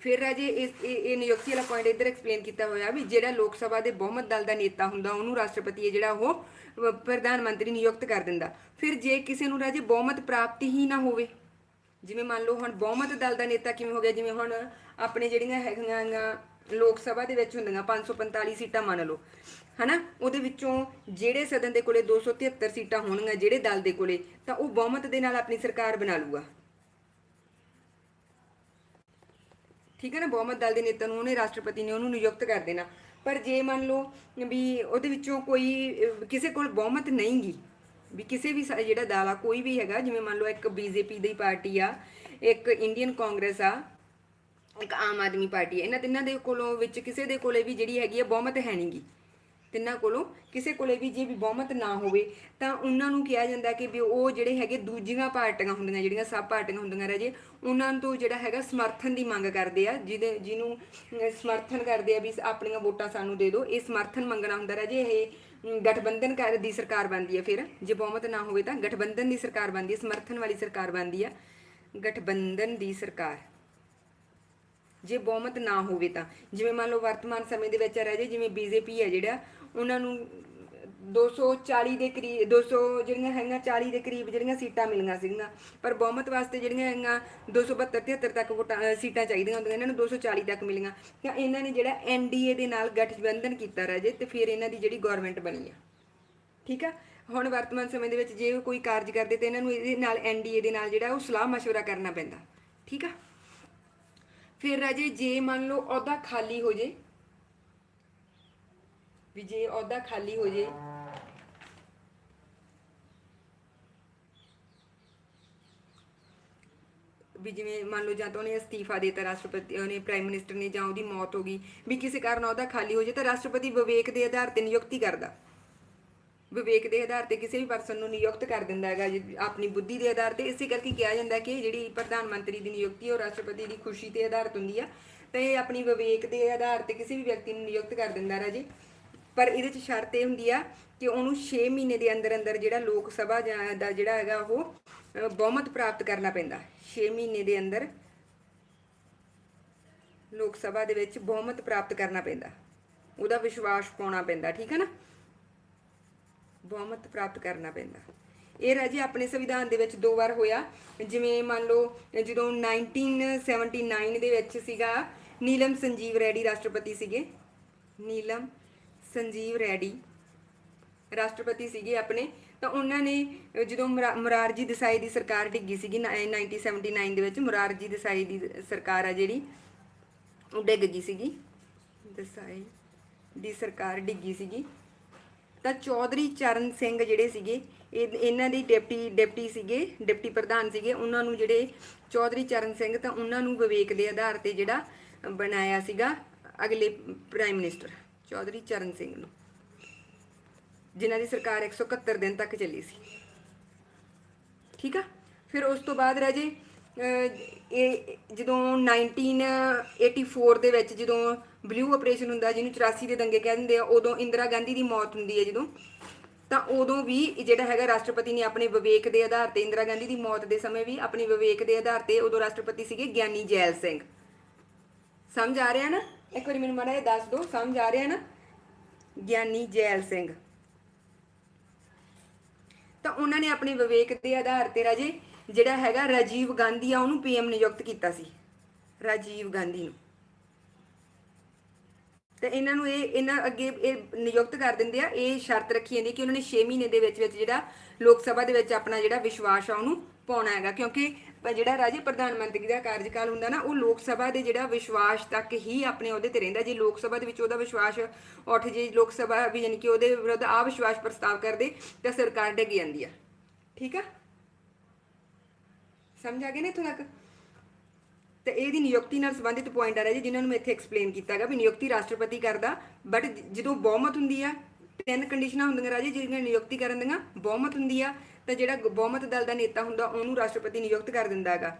ਫਿਰ ਰਾਜੇ, ਇਸ, ਇਹ ਨਿਯੁਕਤੀ ਵਾਲਾ ਪੁਆਇੰਟ ਇੱਧਰ ਐਕਸਪਲੇਨ ਕੀਤਾ ਹੋਇਆ ਵੀ ਜਿਹੜਾ ਲੋਕ ਸਭਾ ਦੇ ਬਹੁਮਤ ਦਲ ਦਾ ਨੇਤਾ ਹੁੰਦਾ, ਉਹਨੂੰ ਰਾਸ਼ਟਰਪਤੀ ਹੈ ਜਿਹੜਾ ਉਹ ਪ੍ਰਧਾਨ ਮੰਤਰੀ ਨਿਯੁਕਤ ਕਰ ਦਿੰਦਾ। ਫਿਰ ਜੇ ਕਿਸੇ ਨੂੰ ਰਾਜੇ ਬਹੁਮਤ ਪ੍ਰਾਪਤ ਹੀ ਨਾ ਹੋਵੇ ਜਿਵੇਂ ਮੰਨ ਲਓ ਹੁਣ ਬਹੁਮਤ ਦਲ ਦਾ ਨੇਤਾ ਕਿਵੇਂ ਹੋ ਗਿਆ? ਜਿਵੇਂ ਹੁਣ ਆਪਣੇ ਜਿਹੜੀਆਂ ਹੈਗੀਆਂ ਲੋਕ ਸਭਾ ਦੇ ਵਿੱਚ ਹੁੰਦੀਆਂ 545 ਸੀਟਾਂ ਮੰਨ ਲਓ, ਹਨਾ? ਉਹਦੇ ਵਿੱਚੋਂ ਜਿਹੜੇ ਸਦਨ ਦੇ ਕੋਲੇ 273 ਸੀਟਾਂ ਹੋਣਗੀਆਂ ਜਿਹੜੇ ਦਲ ਦੇ ਕੋਲੇ, ਤਾਂ ਉਹ ਬਹੁਮਤ ਦੇ ਨਾਲ ਆਪਣੀ ਸਰਕਾਰ ਬਣਾ ਲੂਗਾ ਠੀਕ ਹੈ ਨਾ? ਬਹੁਮਤ ਦਲ ਦੇ ਨੇਤਾ ਨੂੰ, ਉਹਨੇ ਰਾਸ਼ਟਰਪਤੀ ਨੇ ਉਹਨੂੰ ਨਿਯੁਕਤ ਕਰ ਦੇਣਾ। ਪਰ ਜੇ ਮੰਨ ਲਓ ਵੀ ਉਹਦੇ ਵਿੱਚੋਂ ਕੋਈ ਕਿਸੇ ਕੋਲ ਬਹੁਮਤ ਨਹੀਂਗੀ ਵੀ ਕਿਸੇ ਵੀ ਸ- ਜਿਹੜਾ ਦਲ ਕੋਈ ਵੀ ਹੈਗਾ ਜਿਵੇਂ ਮੰਨ ਲਓ ਇੱਕ ਬੀਜੇਪੀ ਦੀ ਪਾਰਟੀ ਆ ਇੱਕ ਇੰਡੀਅਨ ਕਾਂਗਰਸ ਆ ਇੱਕ ਆਮ ਆਦਮੀ ਪਾਰਟੀ ਹੈ ਇਹਨਾਂ ਤਿੰਨਾਂ ਦੇ ਕੋਲੋਂ ਵਿੱਚ ਕਿਸੇ ਦੇ ਕੋਲੇ ਵੀ ਜਿਹੜੀ ਹੈਗੀ ਆ ਬਹੁਮਤ ਹੈ ਨਹੀਂਗੀ। ਤਿੰਨਾਂ ਕੋਲੋਂ ਕਿਸੇ ਕੋਲੇ ਵੀ ਜੇ ਵੀ ਬਹੁਮਤ ਨਾ ਹੋਵੇ ਤਾਂ ਉਹਨਾਂ ਨੂੰ ਕਿਹਾ ਜਾਂਦਾ ਕਿ ਵੀ ਉਹ ਜਿਹੜੇ ਹੈਗੇ ਦੂਜੀਆਂ ਪਾਰਟੀਆਂ ਹੁੰਦੀਆਂ ਜਿਹੜੀਆਂ ਸਭ ਪਾਰਟੀਆਂ ਹੁੰਦੀਆਂ ਰਾਜੇ ਉਹਨਾਂ ਤੋਂ ਜਿਹੜਾ ਹੈਗਾ ਸਮਰਥਨ ਦੀ ਮੰਗ ਕਰਦੇ ਆ ਜਿਹਦੇ ਜਿਹਨੂੰ ਅਹ, ਸਮਰਥਨ ਕਰਦੇ ਆ ਵੀ ਆਪਣੀਆਂ ਵੋਟਾਂ ਸਾਨੂੰ ਦੇ ਦਿਓ ਇਹ ਸਮਰਥਨ ਮੰਗਣਾ ਹੁੰਦਾ ਰਾਜੇ ਇਹ ਗਠਬੰਧਨ ਕਰ ਦੀ ਸਰਕਾਰ ਬਣਦੀ ਹੈ ਫਿਰ। ਜੇ ਬਹੁਮਤ ਨਾ ਹੋਵੇ ਤਾਂ ਗਠਬੰਧਨ ਦੀ ਸਰਕਾਰ ਬਣਦੀ ਹੈ, ਸਮਰਥਨ ਵਾਲੀ ਸਰਕਾਰ ਬਣਦੀ ਹੈ। ਗਠਬੰਧਨ ਦੀ ਸਰਕਾਰ। ਜੇ ਬਹੁਮਤ ਨਾ ਹੋਵੇ ਤਾਂ। ਜਿਵੇਂ ਮੰਨ ਲਓ ਵਰਤਮਾਨ ਸਮੇਂ ਦੇ ਵਿੱਚ ਰਹਿ ਜੇ ਜਿਵੇਂ ਬੀਜੇਪੀ ਹੈ ਜਿਹੜਾ, ਉਹਨਾਂ ਨੂੰ 240 ਦੇ ਕਰੀਬ 200 ਜਿਹੜੀਆਂ ਹੈਗੀਆਂ 40 ਦੇ ਕਰੀਬ ਜਿਹੜੀਆਂ ਸੀਟਾਂ ਮਿਲੀਆਂ ਸੀਗੀਆਂ ਪਰ ਬਹੁਮਤ ਵਾਸਤੇ ਜਿਹੜੀਆਂ ਹੈਗੀਆਂ 272 73 ਤੱਕ ਵੋਟਾਂ ਅਹ ਸੀਟਾਂ ਚਾਹੀਦੀਆਂ ਹੁੰਦੀਆਂ ਇਹਨਾਂ ਨੂੰ 240 ਤੱਕ ਮਿਲੀਆਂ ਤਾਂ ਇਹਨਾਂ ਨੇ ਜਿਹੜਾ ਐਨਡੀਏ ਦੇ ਨਾਲ ਗਠਬੰਧਨ ਕੀਤਾ ਰਾਜੇ ਤੇ ਫਿਰ ਇਹਨਾਂ ਦੀ ਜਿਹੜੀ ਗਵਰਨਮੈਂਟ ਬਣੀ ਆ ਠੀਕ ਆ ਹੁਣ ਵਰਤਮਾਨ ਸਮੇਂ ਦੇ ਵਿੱਚ ਜੇ ਕੋਈ ਕਾਰਜ ਕਰਦੇ ਤੇ ਇਹਨਾਂ ਨੂੰ ਇਹਦੇ ਨਾਲ ਐਨਡੀਏ ਦੇ ਨਾਲ ਜਿਹੜਾ ਉਹ ਸਲਾਹ مشورہ ਕਰਨਾ ਪੈਂਦਾ ਠੀਕ ਆ ਫਿਰ ਰਾਜੇ ਜੇ ਮੰਨ ਲਓ ਅਹੁਦਾ ਖਾਲੀ ਹੋ ਜੇ ਵੀ ਜੇ ਅਹੁਦਾ ਖਾਲੀ ਹੋ ਜੇ ਵੀ ਜਿਵੇਂ ਮੰਨ ਲਓ ਜਾਂ ਤਾਂ ਉਹਨੇ ਅਸਤੀਫਾ ਦੇਤਾ, ਰਾਸ਼ਟਰਪਤੀ, ਉਹਨੇ ਪ੍ਰਾਈਮ ਮਿਨਿਸਟਰ ਨੇ ਜਾਂ ਉਹਦੀ ਮੌਤ ਹੋ ਗਈ, ਵੀ ਕਿਸੇ ਕਾਰਨ ਅਹੁਦਾ ਖਾਲੀ ਹੋ ਜੇ ਤਾਂ ਰਾਸ਼ਟਰਪਤੀ ਵਿਵੇਕ ਦੇ ਆਧਾਰ ਤੇ ਨਿਯੁਕਤੀ ਕਰਦਾ। ਵਿਵੇਕ ਦੇ ਆਧਾਰ ਤੇ ਕਿਸੇ ਵੀ ਪਰਸਨ ਨੂੰ ਨਿਯੁਕਤ ਕਰ ਦਿੰਦਾ ਹੈਗਾ ਆਪਣੀ ਬੁੱਧੀ ਦੇ ਆਧਾਰ ਤੇ। ਇਸੇ ਕਰਕੇ ਕਿਹਾ ਜਾਂਦਾ ਕਿ ਜਿਹੜੀ ਪ੍ਰਧਾਨ ਮੰਤਰੀ ਦੀ ਨਿਯੁਕਤੀ ਉਹ ਰਾਸ਼ਟਰਪਤੀ ਦੀ ਖੁਸ਼ੀ ਤੇ ਆਧਾਰਿਤ ਹੁੰਦੀ ਆ। ਤੇ ਆਪਣੀ ਵਿਵੇਕ ਦੇ ਆਧਾਰ ਤੇ ਕਿਸੇ ਵੀ ਵਿਅਕਤੀ ਨੂੰ ਨਿਯੁਕਤ ਕਰ ਦਿੰਦਾ ਰਾਜੀ। ਪਰ ਇਹਦੇ ਚ ਸ਼ਰਤ ਇਹ ਹੁੰਦੀ ਆ ਕਿ ਉਹਨੂੰ 6 ਮਹੀਨੇ ਦੇ ਅੰਦਰ ਅੰਦਰ ਜਿਹੜਾ ਲੋਕ ਸਭਾ ਦਾ ਜਿਹੜਾ ਹੈਗਾ ਉਹ ਬਹੁਮਤ ਪ੍ਰਾਪਤ ਕਰਨਾ ਪੈਂਦਾ। 6 ਮਹੀਨੇ ਦੇ ਅੰਦਰ ਲੋਕ ਸਭਾ ਦੇ ਵਿੱਚ ਬਹੁਮਤ ਪ੍ਰਾਪਤ ਕਰਨਾ ਪੈਂਦਾ। ਉਹਦਾ ਵਿਸ਼ਵਾਸ ਪਾਉਣਾ ਪੈਂਦਾ, ਠੀਕ ਹੈ ਨਾ? ਬਹੁਮਤ ਪ੍ਰਾਪਤ ਕਰਨਾ ਪੈਂਦਾ। ਇਹ ਰਾਜੇ ਆਪਣੇ ਸੰਵਿਧਾਨ ਦੇ ਵਿੱਚ ਦੋ ਵਾਰ ਹੋਇਆ। ਜਿਵੇਂ ਮੰਨ ਲਓ, ਜਦੋਂ 1979 ਦੇ ਵਿੱਚ ਸੀਗਾ, ਨੀਲਮ ਸੰਜੀਵ ਰੈਡੀ ਰਾਸ਼ਟਰਪਤੀ ਸੀਗੇ। ਨੀਲਮ ਸੰਜੀਵ ਰੈਡੀ। ਰਾਸ਼ਟਰਪਤੀ ਸੀਗੇ ਆਪਣੇ। ਤਾਂ ਉਹਨਾਂ ਨੇ ਜਦੋਂ ਮੁਰਾ- ਮੁਰਾਰਜੀ ਦੇਸਾਈ ਦੀ ਸਰਕਾਰ ਡਿੱਗੀ ਸੀਗੀ ਨਾ- 1979 ਦੇ ਵਿੱਚ ਮੁਰਾਰਜੀ ਦੇਸਾਈ ਦੀ ਸਰਕਾਰ ਆ ਜਿਹੜੀ, ਉਹ ਡਿੱਗ ਗਈ ਸੀਗੀ। ਦੇਸਾਈ ਦੀ ਸਰਕਾਰ ਡਿੱਗੀ ਸੀਗੀ। ਤਾਂ ਚੌਧਰੀ ਚਰਨ ਸਿੰਘ ਜਿਹੜੇ ਸੀਗੇ, ਇਹ, ਇਹਨਾਂ ਦੇ ਡਿਪਟੀ ਡਿਪਟੀ ਸੀਗੇ, ਡਿਪਟੀ ਪ੍ਰਧਾਨ ਸੀਗੇ, ਉਹਨਾਂ ਨੂੰ ਜਿਹੜੇ ਚੌਧਰੀ ਚਰਨ ਸਿੰਘ ਤਾਂ ਉਹਨਾਂ ਨੂੰ ਵਿਵੇਕ ਦੇ ਆਧਾਰ ਤੇ ਜਿਹੜਾ ਬਣਾਇਆ ਸੀਗਾ ਅਗਲੇ ਪ੍ਰਾਈਮ ਮਿਨਿਸਟਰ। ਚੌਧਰੀ ਚਰਨ ਸਿੰਘ ਨੂੰ ਜਿਨ੍ਹਾਂ ਦੀ ਸਰਕਾਰ 171 ਦਿਨ ਤੱਕ ਚੱਲੀ ਸੀ। ਠੀਕ ਆ? ਫਿਰ ਉਸ ਤੋਂ ਬਾਅਦ ਰਾਜੇ ਅਹ, ਇਹ ਜਦੋਂ 1984 ਦੇ ਵਿੱਚ ਜਦੋਂ ਬਲੂ ਆਪਰੇਸ਼ਨ ਹੁੰਦਾ ਜਿਹਨੂੰ 84 ਦੇ ਦੰਗੇ ਕਹਿ ਦਿੰਦੇ ਆ ਉਦੋਂ ਇੰਦਰਾ ਗਾਂਧੀ ਦੀ ਮੌਤ ਹੁੰਦੀ ਹੈ ਜਦੋਂ ਤਾਂ ਉਦੋਂ ਵੀ ਜਿਹੜਾ ਹੈਗਾ ਰਾਸ਼ਟਰਪਤੀ ਨੇ ਆਪਣੇ ਵਿਵੇਕ ਦੇ ਆਧਾਰ ਤੇ ਇੰਦਰਾ ਗਾਂਧੀ ਦੀ ਮੌਤ ਦੇ ਸਮੇਂ ਵੀ ਆਪਣੇ ਵਿਵੇਕ ਦੇ ਆਧਾਰ ਤੇ ਉਦੋਂ ਰਾਸ਼ਟਰਪਤੀ ਸੀਗੇ ਗਿਆਨੀ ਜੈਲ ਸਿੰਘ। ਸਮਝ ਆ ਰਿਹਾ ਨਾ? ਇੱਕ ਵਾਰੀ ਮੈਨੂੰ ਮਾੜਾ ਜਿਹਾ ਦੱਸ ਦਿਓ, ਸਮਝ ਆ ਰਿਹਾ ਨਾ? ਗਿਆਨੀ ਜੈਲ ਸਿੰਘ। ਤਾਂ ਉਹਨਾਂ ਨੇ ਆਪਣੇ ਵਿਵੇਕ ਦੇ ਆਧਾਰ ਤੇ ਰਾਜੇ, ਜਿਹੜਾ ਹੈਗਾ ਰਾਜੀਵ ਗਾਂਧੀ ਆ, ਉਹਨੂੰ ਪੀਐਮ ਨਿਯੁਕਤ ਕੀਤਾ ਸੀ। ਰਾਜੀਵ ਗਾਂਧੀ ਨੂੰ। ਤੇ ਇਹਨਾਂ ਨੂੰ ਇਹ, ਇਹਨਾਂ ਅੱਗੇ ਇਹ ਨਿਯੁਕਤ ਕਰ ਦਿੰਦੇ ਆ, ਇਹ ਸ਼ਰਤ ਰੱਖੀ ਜਾਂਦੀ ਕਿ ਉਹਨਾਂ ਨੇ 6 ਮਹੀਨੇ ਦੇ ਵਿੱਚ ਵਿੱਚ ਜਿਹੜਾ ਲੋਕ ਸਭਾ ਦੇ ਵਿੱਚ ਆਪਣਾ ਜਿਹੜਾ ਵਿਸ਼ਵਾਸ ਆ ਉਹਨੂੰ ਪਾਉਣਾ ਹੈਗਾ। ਕਿਉਂਕਿ ਜਿਹੜਾ ਰਾਜੇ ਪ੍ਰਧਾਨ ਮੰਤਰੀ ਦਾ ਕਾਰਜਕਾਲ ਹੁੰਦਾ ਨਾ, ਉਹ ਲੋਕ ਸਭਾ ਦੇ ਜਿਹੜਾ ਵਿਸ਼ਵਾਸ ਤੱਕ ਹੀ ਆਪਣੇ ਉਹਦੇ ਤੇ ਰਹਿੰਦਾ। ਜੇ ਲੋਕ ਸਭਾ ਦੇ ਵਿੱਚ ਉਹਦਾ ਵਿਸ਼ਵਾਸ ਉੱਠ ਜੇ, ਲੋਕ ਸਭਾ ਵੀ ਯਾਨੀ ਕਿ ਉਹਦੇ ਵਿਰੁੱਧ ਆ ਵਿਸ਼ਵਾਸ ਪ੍ਰਸਤਾਵ ਕਰਦੇ, ਤਾਂ ਸਰਕਾਰ ਡਿੱਗ ਜਾਂਦੀ ਆ। ਠੀਕ ਆ? ਸਮਝ ਆ ਗਏ ਨੇ ਇੱਥੋਂ ਤੱਕ? ਤੇ ਇਹਦੀ ਨਿਯੁਕਤੀ ਨਾਲ ਸੰਬੰਧਿਤ ਪੁਆਇੰਟ ਆ ਰਿਹਾ ਜੀ, ਜਿਨ੍ਹਾਂ ਨੂੰ ਮੈਂ ਇੱਥੇ ਐਕਸਪਲੇਨ ਕੀਤਾ ਹੈਗਾ ਵੀ ਨਿਯੁਕਤੀ ਰਾਸ਼ਟਰਪਤੀ ਕਰਦਾ ਬਟ ਜਦੋਂ ਬਹੁਮਤ ਹੁੰਦੀ ਆ, ਤਿੰਨ ਕੰਡੀਸ਼ਨਾਂ ਹੁੰਦੀਆਂ ਰਾਜੇ, ਜਿਹੜੀਆਂ ਨਿਯੁਕਤੀ ਕਰਨ ਦੀਆਂ, ਬਹੁਮਤ ਹੁੰਦੀ ਆ, ਤਾਂ ਜਿਹੜਾ ਬਹੁਮਤ ਦਲ ਦਾ ਨੇਤਾ ਹੁੰਦਾ, ਉਹਨੂੰ ਰਾਸ਼ਟਰਪਤੀ ਨਿਯੁਕਤ ਕਰ ਦਿੰਦਾ ਹੈਗਾ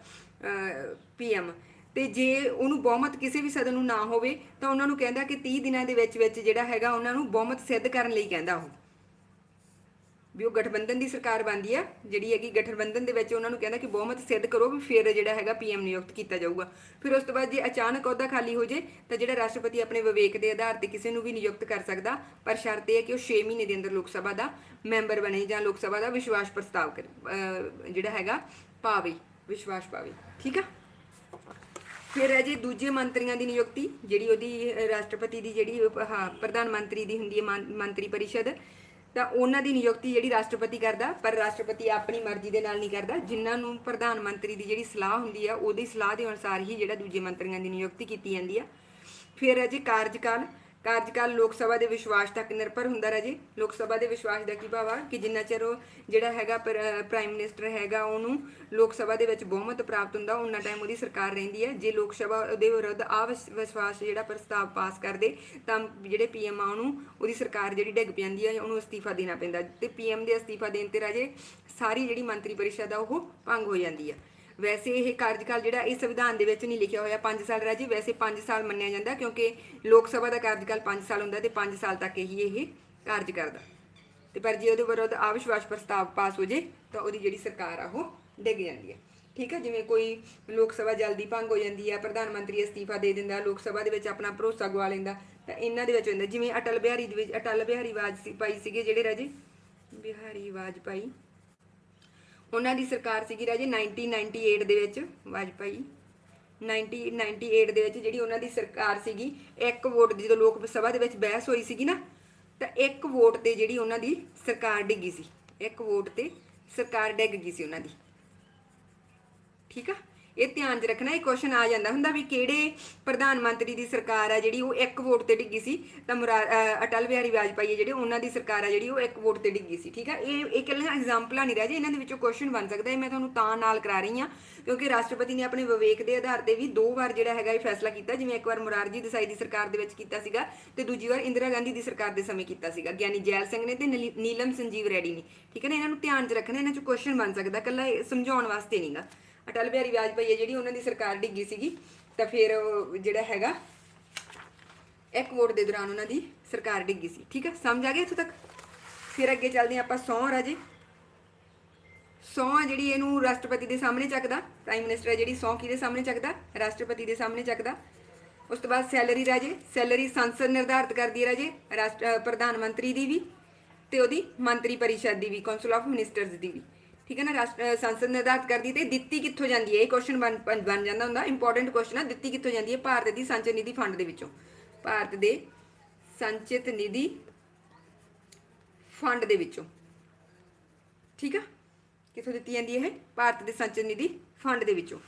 ਪੀਐਮ ਤੇ ਜੇ ਉਹਨੂੰ ਬਹੁਮਤ ਕਿਸੇ ਵੀ ਸਦਨ ਨੂੰ ਨਾ ਹੋਵੇ, ਤਾਂ ਉਹਨਾਂ ਨੂੰ ਕਹਿੰਦਾ ਕਿ 30 ਦਿਨਾਂ ਦੇ ਵਿੱਚ ਵਿੱਚ ਜਿਹੜਾ ਹੈਗਾ, ਉਹਨਾਂ ਨੂੰ ਬਹੁਮਤ ਸਿੱਧ ਕਰਨ ਲਈ ਕਹਿੰਦਾ ਉਹ। ਵੀ ਉਹ ਗਠਬੰਧਨ ਦੀ ਸਰਕਾਰ ਬਣਦੀ ਆ, ਜਿਹੜੀ ਹੈਗੀ ਗਠਬੰਧਨ ਦੇ ਵਿੱਚ ਉਹਨਾਂ ਨੂੰ ਕਹਿੰਦਾ ਕਿ ਬਹੁਮਤ ਸਿੱਧ ਕਰੋ ਵੀ ਫਿਰ ਜਿਹੜਾ ਹੈਗਾ ਪੀਐਮ ਨਿਯੁਕਤ ਕੀਤਾ ਜਾਊਗਾ। ਫਿਰ ਉਸ ਤੋਂ ਬਾਅਦ ਜੇ ਅਚਾਨਕ ਅਹੁਦਾ ਖਾਲੀ ਹੋ ਜੇ, ਤਾਂ ਜਿਹੜਾ ਰਾਸ਼ਟਰਪਤੀ ਆਪਣੇ ਵਿਵੇਕ ਦੇ ਆਧਾਰ ਤੇ ਕਿਸੇ ਨੂੰ ਵੀ ਨਿਯੁਕਤ ਕਰ ਸਕਦਾ, ਪਰ ਸ਼ਰਤ ਇਹ ਹੈ ਕਿ ਉਹ 6 ਮਹੀਨੇ ਦੇ ਅੰਦਰ ਲੋਕ ਸਭਾ ਦਾ ਮੈਂਬਰ ਬਣੇ ਜਾਂ ਲੋਕ ਸਭਾ ਦਾ ਵਿਸ਼ਵਾਸ ਪ੍ਰਸਤਾਵ ਜਿਹੜਾ ਹੈਗਾ ਪਾਵੇ, ਵਿਸ਼ਵਾਸ ਪਾਵੇ। ਠੀਕ ਆ? ਫਿਰ ਹੈ ਜੀ ਦੂਜੇ ਮੰਤਰੀਆਂ ਦੀ ਨਿਯੁਕਤੀ, ਜਿਹੜੀ ਉਹਦੀ ਰਾਸ਼ਟਰਪਤੀ ਦੀ ਜਿਹੜੀ, ਹਾਂ, ਪ੍ਰਧਾਨ ਮੰਤਰੀ ਦੀ ਹੁੰਦੀ ਹੈ ਮੰਤਰੀ ਪਰਿਸ਼ਦ। ਤਾਂ ਉਹਨਾਂ ਦੀ ਨਿਯੁਕਤੀ ਜਿਹੜੀ ਰਾਸ਼ਟਰਪਤੀ ਕਰਦਾ, ਪਰ ਰਾਸ਼ਟਰਪਤੀ ਆਪਣੀ ਮਰਜ਼ੀ ਦੇ ਨਾਲ ਨਹੀਂ ਕਰਦਾ। ਜਿਨ੍ਹਾਂ ਨੂੰ ਪ੍ਰਧਾਨ ਮੰਤਰੀ ਦੀ ਜਿਹੜੀ ਸਲਾਹ ਹੁੰਦੀ ਆ, ਉਹਦੀ ਸਲਾਹ ਦੇ ਅਨੁਸਾਰ ਹੀ ਜਿਹੜਾ ਦੂਜੇ ਮੰਤਰੀਆਂ ਦੀ ਨਿਯੁਕਤੀ ਕੀਤੀ ਜਾਂਦੀ ਆ। ਫਿਰ ਹੈ ਜੀ ਕਾਰਜਕਾਲ ਕਾਰਜਕਾਲ ਲੋਕ ਸਭਾ ਦੇ ਵਿਸ਼ਵਾਸ ਤੱਕ ਨਿਰਭਰ ਹੁੰਦਾ ਹੈ ਜੀ ਲੋਕ ਸਭਾ ਦੇ ਵਿਸ਼ਵਾਸ ਦਾ ਕੀ ਭਾਵ ਆ? ਕਿ ਜਿੰਨਾ ਚਿਰ ਉਹ ਜਿਹੜਾ ਹੈਗਾ ਪ੍ਰਾਈਮ ਮਿਨਿਸਟਰ ਹੈਗਾ, ਉਹਨੂੰ ਲੋਕ ਸਭਾ ਦੇ ਵਿੱਚ ਬਹੁਮਤ ਪ੍ਰਾਪਤ ਹੁੰਦਾ ਉਹਨਾਂ ਟਾਈਮ ਉਹਦੀ ਸਰਕਾਰ ਰਹਿੰਦੀ ਹੈ ਜੇ ਲੋਕ ਸਭਾ ਉਹਦੇ ਵਿਰੁੱਧ ਆ ਵਿਸ਼ਵਾਸ ਜਿਹੜਾ ਪ੍ਰਸਤਾਵ ਪਾਸ ਕਰਦੇ, ਤਾਂ ਜਿਹੜੇ ਪੀਐਮ ਆ ਉਹਨੂੰ, ਉਹਦੀ ਸਰਕਾਰ ਜਿਹੜੀ ਡਿੱਗ ਪੈਂਦੀ ਹੈ ਉਹਨੂੰ ਅਸਤੀਫਾ ਦੇਣਾ ਪੈਂਦਾ। ਤੇ ਪੀਐਮ ਦੇ ਅਸਤੀਫਾ ਦੇਣ ਤੇ ਰਾਜੇ, ਸਾਰੀ ਜਿਹੜੀ ਮੰਤਰੀ ਪਰਿਸ਼ਦ ਆ, ਉਹ ਭੰਗ ਹੋ ਜਾਂਦੀ ਹੈ ਵੈਸੇ ਇਹ ਕਾਰਜਕਾਲ ਜਿਹੜਾ ਇਹ ਸੰਵਿਧਾਨ ਦੇ ਵਿੱਚ ਨਹੀਂ ਲਿਖਿਆ ਹੋਇਆ 5 ਸਾਲ ਰਾਜੀ, ਵੈਸੇ 5 ਸਾਲ ਮੰਨਿਆ ਜਾਂਦਾ ਕਿਉਂਕਿ ਲੋਕ ਸਭਾ ਦਾ ਕਾਰਜਕਾਲ 5 ਸਾਲ ਹੁੰਦਾ ਤੇ 5 ਸਾਲ ਤੱਕ ਹੀ ਇਹ ਕਾਰਜ ਕਰਦਾ। ਤੇ ਪਰ ਜੇ ਉਹਦੇ ਵਿਰੁੱਧ ਅਵਿਸ਼ਵਾਸ ਪ੍ਰਸਤਾਵ ਪਾਸ ਹੋ ਜੇ, ਤਾਂ ਉਹਦੀ ਜਿਹੜੀ ਸਰਕਾਰ ਆ ਉਹ ਡਿੱਗ ਜਾਂਦੀ ਹੈ ਠੀਕ ਹੈ ਜਿਵੇਂ ਕੋਈ ਲੋਕ ਸਭਾ ਜਲਦੀ ਭੰਗ ਹੋ ਜਾਂਦੀ ਹੈ ਪ੍ਰਧਾਨ ਮੰਤਰੀ ਅਸਤੀਫਾ ਦੇ ਦਿੰਦਾ, ਲੋਕ ਸਭਾ ਦੇ ਵਿੱਚ ਆਪਣਾ ਭਰੋਸਾ ਗਵਾ ਲੈਂਦਾ, ਤਾਂ ਇਹਨਾਂ ਦੇ ਵਿੱਚ ਹੁੰਦਾ ਜਿਵੇਂ ਅਟਲ ਬਿਹਾਰੀ ਦੇ ਵਿੱਚ ਅਟਲ ਬਿਹਾਰੀ ਵਾਜਪਾਈ ਸੀਗੇ ਜਿਹੜੇ ਰਾਜੇ? ਬਿਹਾਰੀ ਵਾਜਪਾਈ। ਉਹਨਾਂ ਦੀ ਸਰਕਾਰ ਸੀਗੀ ਰਾਜੇ 1998 ਦੇ ਵਿੱਚ ਵਾਜਪਾਈ 1998 ਦੇ ਵਿੱਚ ਜਿਹੜੀ ਉਹਨਾਂ ਦੀ ਸਰਕਾਰ ਸੀਗੀ, ਇੱਕ ਵੋਟ ਜਦੋਂ ਲੋਕ ਸਭਾ ਦੇ ਵਿੱਚ ਬਹਿਸ ਹੋਈ ਸੀਗੀ ਨਾ, ਤਾਂ ਇੱਕ ਵੋਟ ਤੇ ਜਿਹੜੀ ਉਹਨਾਂ ਦੀ ਸਰਕਾਰ ਡਿੱਗੀ ਸੀ। ਇੱਕ ਵੋਟ ਤੇ ਸਰਕਾਰ ਡਿੱਗ ਗਈ ਸੀ ਉਹਨਾਂ ਦੀ। ਠੀਕ ਆ? ਇਹ ਧਿਆਨ 'ਚ ਰੱਖਣਾ, ਇਹ ਕੁਐਸਚਨ ਆ ਜਾਂਦਾ ਹੁੰਦਾ ਵੀ ਕਿਹੜੇ ਪ੍ਰਧਾਨ ਮੰਤਰੀ ਦੀ ਸਰਕਾਰ ਆ ਜਿਹੜੀ ਉਹ ਇੱਕ ਵੋਟ ਤੇ ਡਿੱਗੀ ਸੀ, ਤਾਂ ਅਟਲ ਬਿਹਾਰੀ ਵਾਜਪਾਈ ਜਿਹੜੇ ਉਹਨਾਂ ਦੀ ਸਰਕਾਰ ਆ ਜਿਹੜੀ ਉਹ ਇੱਕ ਵੋਟ ਤੇ ਡਿੱਗੀ ਸੀ, ਠੀਕ ਆ? ਇਹ ਇਹ ਕੱਲੀਆਂ ਐਗਜ਼ਾਮਪਲਾਂ ਨਹੀਂ ਰਹਿ ਜੇ, ਇਹਨਾਂ ਦੇ ਵਿੱਚੋਂ ਕੁਐਸਚਨ ਬਣ ਸਕਦਾ ਹੈ ਮੈਂ ਤੁਹਾਨੂੰ ਤਾਂ ਨਾਲ ਕਰਾ ਰਹੀ ਹਾਂ, ਕਿਉਂਕਿ ਰਾਸ਼ਟਰਪਤੀ ਨੇ ਆਪਣੇ ਵਿਵੇਕ ਦੇ ਆਧਾਰ ਤੇ ਵੀ ਦੋ ਵਾਰ ਜਿਹੜਾ ਹੈਗਾ ਇਹ ਫੈਸਲਾ ਕੀਤਾ, ਜਿਵੇਂ ਇੱਕ ਵਾਰ ਮੁਰਾਰਜੀ ਦੇਸਾਈ ਦੀ ਸਰਕਾਰ ਦੇ ਵਿੱਚ ਕੀਤਾ ਸੀਗਾ ਤੇ ਦੂਜੀ ਵਾਰ ਇੰਦਰਾ ਗਾਂਧੀ ਦੀ ਸਰਕਾਰ ਦੇ ਸਮੇਂ ਕੀਤਾ ਸੀਗਾ, ਗਿਆਨੀ ਜੈਲ ਸਿੰਘ ਨੇ ਤੇ ਨੀਲ- ਨੀਲਮ ਸੰਜੀਵ ਰੈਡੀ ਨੇ, ਠੀਕ ਹੈ ਨਾ? ਇਹਨਾਂ ਨੂੰ ਧਿਆਨ 'ਚ ਰੱਖਣਾ, ਇਹਨਾਂ 'ਚ ਕੁਐਸਚਨ ਬਣ ਸਕਦਾ ਕੱਲਾ ਸਮਝਾਉਣ ਵਾਸਤੇ ਨਹੀਂਗਾ ਅਟਲ ਬਿਹਾਰੀ ਵਾਜਪਾਈ ਹੈ ਜਿਹੜੀ ਉਹਨਾਂ ਦੀ ਸਰਕਾਰ ਡਿੱਗੀ ਸੀਗੀ, ਤਾਂ ਫਿਰ ਜਿਹੜਾ ਹੈਗਾ ਇੱਕ ਵੋਟ ਦੇ ਦੌਰਾਨ ਉਹਨਾਂ ਦੀ ਸਰਕਾਰ ਡਿੱਗੀ ਸੀ। ਠੀਕ ਹੈ ਸਮਝ ਆ ਗਿਆ ਇੱਥੋਂ ਤੱਕ? ਫਿਰ ਅੱਗੇ ਚੱਲਦੇ ਹਾਂ ਆਪਾਂ ਸਹੁੰ ਰਾਜੇ। ਸਹੁੰ ਜਿਹੜੀ ਇਹਨੂੰ ਰਾਸ਼ਟਰਪਤੀ ਦੇ ਸਾਹਮਣੇ ਚੱਕਦਾ, ਪ੍ਰਾਈਮ ਮਿਨਿਸਟਰ ਹੈ ਜਿਹੜੀ ਸਹੁੰ ਕਿਹਦੇ ਸਾਹਮਣੇ ਚੱਕਦਾ? ਰਾਸ਼ਟਰਪਤੀ ਦੇ ਸਾਹਮਣੇ ਚੱਕਦਾ। ਉਸ ਤੋਂ ਬਾਅਦ ਸੈਲਰੀ ਰਾਜੇ, ਸੈਲਰੀ ਸੰਸਦ ਨਿਰਧਾਰਿਤ ਕਰਦੀ ਹੈ ਰਾਜੇ, ਰਾਸ਼ਟਰ ਪ੍ਰਧਾਨ ਮੰਤਰੀ ਦੀ ਵੀ ਤੇ ਉਹਦੀ ਮੰਤਰੀ ਪਰਿਸ਼ਦ ਦੀ ਵੀ ਕਾਉਂਸਲ ਆਫ ਮਿਨਿਸਟਰਸ ਦੀ ਵੀ। ਠੀਕ ਹੈ ਨਾ, ਰਾਸ਼ਟਰ, ਅਹ, ਸੰਸਦ ਨਿਰਧਾਰਿਤ ਕਰਦੀ ਹੈ ਤੇ ਦਿੱਤੀ ਕਿੱਥੋਂ ਜਾਂਦੀ ਹੈ? ਇਹ ਕੁਐਸਚਨ ਬਣ ਬਣ ਬਣ ਜਾਂਦਾ ਹੁੰਦਾ। ਇੰਪੋਰਟੈਂਟ ਕੁਐਸਚਨ ਆ, ਦਿੱਤੀ ਕਿੱਥੋਂ ਜਾਂਦੀ ਹੈ? ਭਾਰਤ ਦੀ ਸੰਚਿਤ ਨਿਧੀ ਫੰਡ ਦੇ ਵਿੱਚੋਂ। ਭਾਰਤ ਦੇ ਸੰਚਿਤ ਨਿਧੀ ਫੰਡ ਦੇ ਵਿੱਚੋਂ। ਠੀਕ ਆ? ਕਿੱਥੋਂ ਦਿੱਤੀ ਜਾਂਦੀ ਹੈ ਇਹ? ਭਾਰਤ ਦੇ ਸੰਚਿਤ ਨਿਧੀ ਫੰਡ ਦੇ ਵਿੱਚੋਂ।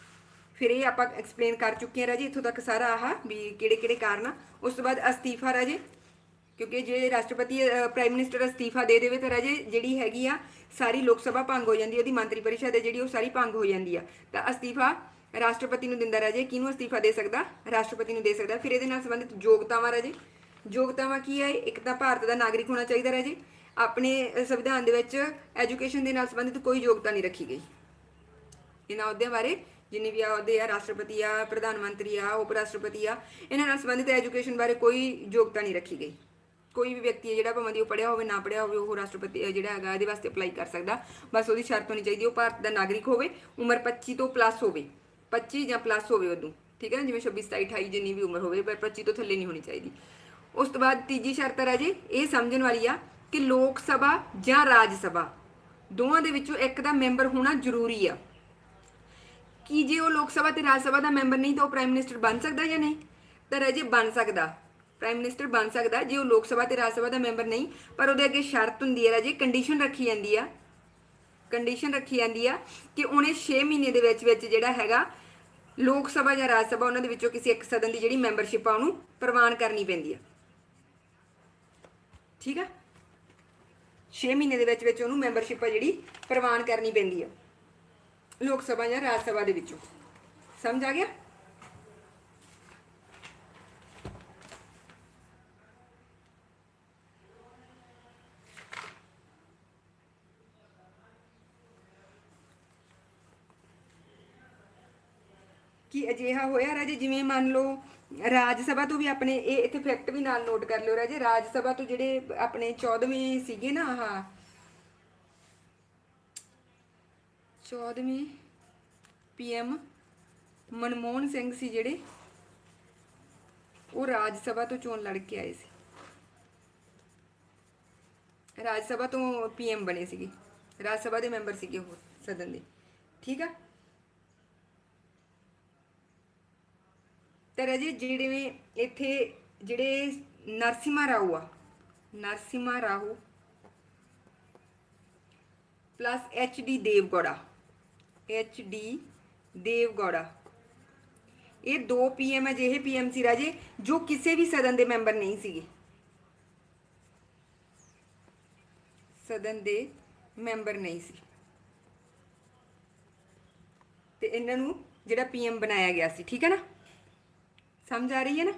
ਫਿਰ ਇਹ ਆਪਾਂ ਐਕਸਪਲੇਨ ਕਰ ਚੁੱਕੇ ਹਾਂ ਰਾਜੇ, ਇੱਥੋਂ ਤੱਕ ਸਾਰਾ ਆਹ ਵੀ ਕਿਹੜੇ ਕਿਹੜੇ ਕਾਰਨ ਆ। ਉਸ ਤੋਂ ਬਾਅਦ ਅਸਤੀਫਾ ਰਾਜੇ। ਕਿਉਂਕਿ ਜੇ ਰਾਸ਼ਟਰਪਤੀ ਪ੍ਰਾਈਮ ਮਿਨਿਸਟਰ ਅਸਤੀਫਾ ਦੇ ਦੇਵੇ ਤਾਂ ਰਾਜੇ ਜਿਹੜੀ ਹੈਗੀ ਆ, ਸਾਰੀ ਲੋਕ ਸਭਾ ਭੰਗ ਹੋ ਜਾਂਦੀ ਉਹਦੀ ਮੰਤਰੀ ਪਰਿਸ਼ਦ ਹੈ ਜਿਹੜੀ ਉਹ ਸਾਰੀ ਭੰਗ ਹੋ ਜਾਂਦੀ ਆ। ਤਾਂ ਅਸਤੀਫਾ ਰਾਸ਼ਟਰਪਤੀ ਨੂੰ ਦਿੰਦਾ ਰਾਜੇ, ਕਿਹਨੂੰ ਅਸਤੀਫਾ ਦੇ ਸਕਦਾ? ਰਾਸ਼ਟਰਪਤੀ ਨੂੰ ਦੇ ਸਕਦਾ। ਫਿਰ ਇਹਦੇ ਨਾਲ ਸੰਬੰਧਿਤ ਯੋਗਤਾਵਾਂ ਰਾਜੇ। ਯੋਗਤਾਵਾਂ ਕੀ ਹੈ ਇੱਕ ਤਾਂ ਭਾਰਤ ਦਾ ਨਾਗਰਿਕ ਹੋਣਾ ਚਾਹੀਦਾ ਰਾਜੇ। ਆਪਣੇ ਸੰਵਿਧਾਨ ਦੇ ਵਿੱਚ ਐਜੂਕੇਸ਼ਨ ਦੇ ਨਾਲ ਸੰਬੰਧਿਤ ਕੋਈ ਯੋਗਤਾ ਨਹੀਂ ਰੱਖੀ ਗਈ। ਇਹਨਾਂ ਅਹੁਦਿਆਂ ਬਾਰੇ ਜਿੰਨੇ ਵੀ ਅਹੁਦੇ ਆ, ਰਾਸ਼ਟਰਪਤੀ ਆ, ਪ੍ਰਧਾਨ ਮੰਤਰੀ ਆ, ਉਪ ਰਾਸ਼ਟਰਪਤੀ ਆ, ਇਹਨਾਂ ਨਾਲ ਸੰਬੰਧਿਤ ਐਜੂਕੇਸ਼ਨ ਬਾਰੇ ਕੋਈ ਯੋਗਤਾ ਨਹੀਂ ਰੱਖੀ ਗਈ। ਕੋਈ ਵੀ ਵਿਅਕਤੀ ਹੈ ਜਿਹੜਾ ਭਾਵੇਂ ਦੀ ਉਹ ਪੜਿਆ ਹੋਵੇ, ਨਾ ਪੜਿਆ ਹੋਵੇ, ਉਹ ਰਾਸ਼ਟਰਪਤੀ ਜਿਹੜਾ ਹੈਗਾ ਇਹਦੇ ਵਾਸਤੇ ਅਪਲਾਈ ਕਰ ਸਕਦਾ। ਬਸ ਉਹਦੀ ਸ਼ਰਤ ਹੋਣੀ ਚਾਹੀਦੀ ਉਹ ਭਾਰਤ ਦਾ ਨਾਗਰਿਕ ਹੋਵੇ, ਉਮਰ 25 ਤੋਂ ਪਲੱਸ ਹੋਵੇ। 25 ਜਾਂ ਪਲੱਸ ਹੋਵੇ ਉਦੋਂ ਠੀਕ ਹੈ ਨਾ? ਜਿਵੇਂ 26 27 28 ਜਿੰਨੀ ਵੀ ਉਮਰ ਹੋਵੇ, ਪਰ 25 ਤੋਂ ਥੱਲੇ ਨਹੀਂ ਹੋਣੀ ਚਾਹੀਦੀ। ਉਸ ਤੋਂ ਬਾਅਦ ਤੀਜੀ ਸ਼ਰਤ ਹੈ ਰਾਜੇ, ਇਹ ਸਮਝਣ ਵਾਲੀ ਆ ਕਿ ਲੋਕ ਸਭਾ ਜਾਂ ਰਾਜ ਸਭਾ, ਦੋਵਾਂ ਦੇ ਵਿੱਚੋਂ ਇੱਕ ਦਾ ਮੈਂਬਰ ਹੋਣਾ ਜ਼ਰੂਰੀ ਆ। ਕੀ ਜੇ ਉਹ ਲੋਕ ਸਭਾ ਤੇ ਰਾਜ ਸਭਾ ਦਾ ਮੈਂਬਰ ਨਹੀਂ, ਤਾਂ ਉਹ ਪ੍ਰਾਈਮ ਮਿਨਿਸਟਰ ਬਣ ਸਕਦਾ ਜਾਂ ਨਹੀਂ? ਤਾਂ ਰਾਜੇ ਬਣ ਸਕਦਾ। ਪ੍ਰਾਈਮ ਮਿਨਿਸਟਰ ਬਣ ਸਕਦਾ ਜੇ ਉਹ ਲੋਕ ਸਭਾ ਤੇ ਰਾਜ ਸਭਾ ਦਾ ਮੈਂਬਰ ਨਹੀਂ, ਪਰ ਉਹਦੇ ਅੱਗੇ ਸ਼ਰਤ ਹੁੰਦੀ ਹੈ ਰਾਜੇ ਕੰਡੀਸ਼ਨ ਰੱਖੀ ਜਾਂਦੀ ਆ। ਕੰਡੀਸ਼ਨ ਰੱਖੀ ਜਾਂਦੀ ਆ ਕਿ ਉਹਨੇ 6 ਮਹੀਨੇ ਦੇ ਵਿੱਚ ਵਿੱਚ ਜਿਹੜਾ ਹੈਗਾ, ਲੋਕ ਸਭਾ ਜਾਂ ਰਾਜ ਸਭਾ, ਉਹਨਾਂ ਦੇ ਵਿੱਚੋਂ ਕਿਸੇ ਇੱਕ ਸਦਨ ਦੀ ਜਿਹੜੀ ਮੈਂਬਰਸ਼ਿਪ ਆ, ਉਹਨੂੰ ਪ੍ਰਵਾਨ ਕਰਨੀ ਪੈਂਦੀ ਆ। ਠੀਕ ਆ? 6 ਮਹੀਨੇ ਦੇ ਵਿੱਚ ਵਿੱਚ ਉਹਨੂੰ ਮੈਂਬਰਸ਼ਿਪ ਆ ਜਿਹੜੀ ਪ੍ਰਵਾਨ ਕਰਨੀ ਪੈਂਦੀ ਆ, ਲੋਕ ਸਭਾ ਜਾਂ ਰਾਜ ਸਭਾ ਦੇ ਵਿੱਚੋਂ। ਸਮਝ ਆ ਗਿਆ? ਕਿ ਅਜਿਹਾ ਹੋਇਆ ਰਾਜੇ, ਜਿਵੇਂ ਮੰਨ ਲਓ ਰਾਜ ਸਭਾ ਤੋਂ ਵੀ ਆਪਣੇ ਇਹ ਇੱਥੇ ਫੈਕਟ ਵੀ ਨਾਲ ਨੋਟ ਕਰ ਲਿਓ ਰਾਜੇ, ਰਾਜ ਸਭਾ ਤੋਂ ਜਿਹੜੇ ਆਪਣੇ 14ਵੇਂ ਸੀਗੇ ਨਾ ਆਹ। 14ਵੇਂ ਪੀਐਮ ਮਨਮੋਹਨ ਸਿੰਘ ਸੀ ਜਿਹੜੇ, ਉਹ ਰਾਜ ਸਭਾ ਤੋਂ ਚੋਣ ਲੜ ਕੇ ਆਏ ਸੀ। ਰਾਜ ਸਭਾ ਤੋਂ ਪੀਐਮ ਬਣੇ ਸੀਗੇ। ਰਾਜ ਸਭਾ ਦੇ ਮੈਂਬਰ ਸੀਗੇ ਉਹ ਸਦਨ ਦੇ। ਠੀਕ ਆ? ਤੇ ਰਾਜੇ ਜਿਹੜੇ ਇੱਥੇ ਜਿਹੜੇ ਨਰਸਿਮਾ ਰਾਓ ਆ, Narasimha Rao plus H D Deve Gowda H D Deve Gowda. ਇਹ ਦੋ ਪੀਐਮ ਅਜਿਹੇ ਪੀਐਮ ਸੀ ਰਾਜੇ ਜੋ ਕਿਸੇ ਵੀ ਸਦਨ ਦੇ ਮੈਂਬਰ ਨਹੀਂ ਸੀਗੇ। ਸਦਨ ਦੇ ਮੈਂਬਰ ਨਹੀਂ ਸੀ। ਤੇ ਇਹਨਾਂ ਨੂੰ ਜਿਹੜਾ ਪੀਐਮ ਬਣਾਇਆ ਗਿਆ ਸੀ, ਠੀਕ ਹੈ ਨਾ? ਸਮਝ ਆ ਰਹੀ ਹੈ ਨਾ?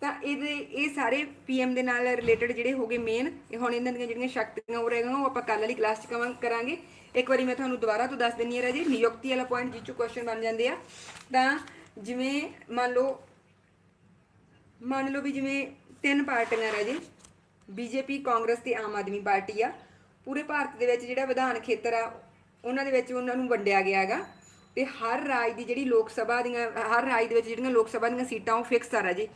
ਤਾਂ ਇਹਦੇ, ਇਹ ਸਾਰੇ ਪੀਐਮ ਦੇ ਨਾਲ ਰਿਲੇਟਡ ਜਿਹੜੇ ਹੋਗੇ ਮੇਨ ਇਹ ਹੁਣ ਇਹਨਾਂ ਦੀਆਂ ਜਿਹੜੀਆਂ ਸ਼ਕਤੀਆਂ ਉਹ ਰਹਿ ਗਈਆਂ, ਉਹ ਆਪਾਂ ਕੱਲ ਵਾਲੀ ਕਲਾਸ 'ਚ ਕਵਾਂ- ਕਰਾਂਗੇ। ਇੱਕ ਵਾਰੀ ਮੈਂ ਤੁਹਾਨੂੰ ਦੁਬਾਰਾ ਤੋਂ ਦੱਸ ਦਿੰਨੀ ਆ ਰਾਜੇ, ਨਿਯੁਕਤੀ ਵਾਲਾ ਪੁਆਇੰਟ ਜਿੱਚੂ ਕੁਐਸਚਨ ਬਣ ਜਾਂਦੇ ਆ। ਤਾਂ ਜਿਵੇਂ ਮੰਨ ਲਓ ਮੰਨ ਲਓ ਵੀ ਜਿਵੇਂ ਤਿੰਨ ਪਾਰਟੀਆਂ ਰਾਜੇ, ਬੀਜੇਪੀ, ਕਾਂਗਰਸ ਤੇ ਆਮ ਆਦਮੀ ਪਾਰਟੀ ਆ। ਪੂਰੇ ਭਾਰਤ ਦੇ ਵਿੱਚ ਜਿਹੜਾ ਵਿਧਾਨ ਖੇਤਰ ਆ, ਉਹਨਾਂ ਦੇ ਵਿੱਚ ਉਹਨਾਂ ਨੂੰ ਵੰਡਿਆ ਗਿਆ ਹੈਗਾ। ਤੇ ਹਰ ਰਾਜ ਦੀ ਜਿਹੜੀ ਲੋਕ ਸਭਾ ਦੀਆਂ, ਹਰ ਰਾਜ ਦੇ ਵਿੱਚ ਜਿਹੜੀਆਂ ਲੋਕ ਸਭਾ ਦੀਆਂ ਸੀਟਾਂ ਉਹ ਫਿਕਸ ਆ ਰਾਜੇ।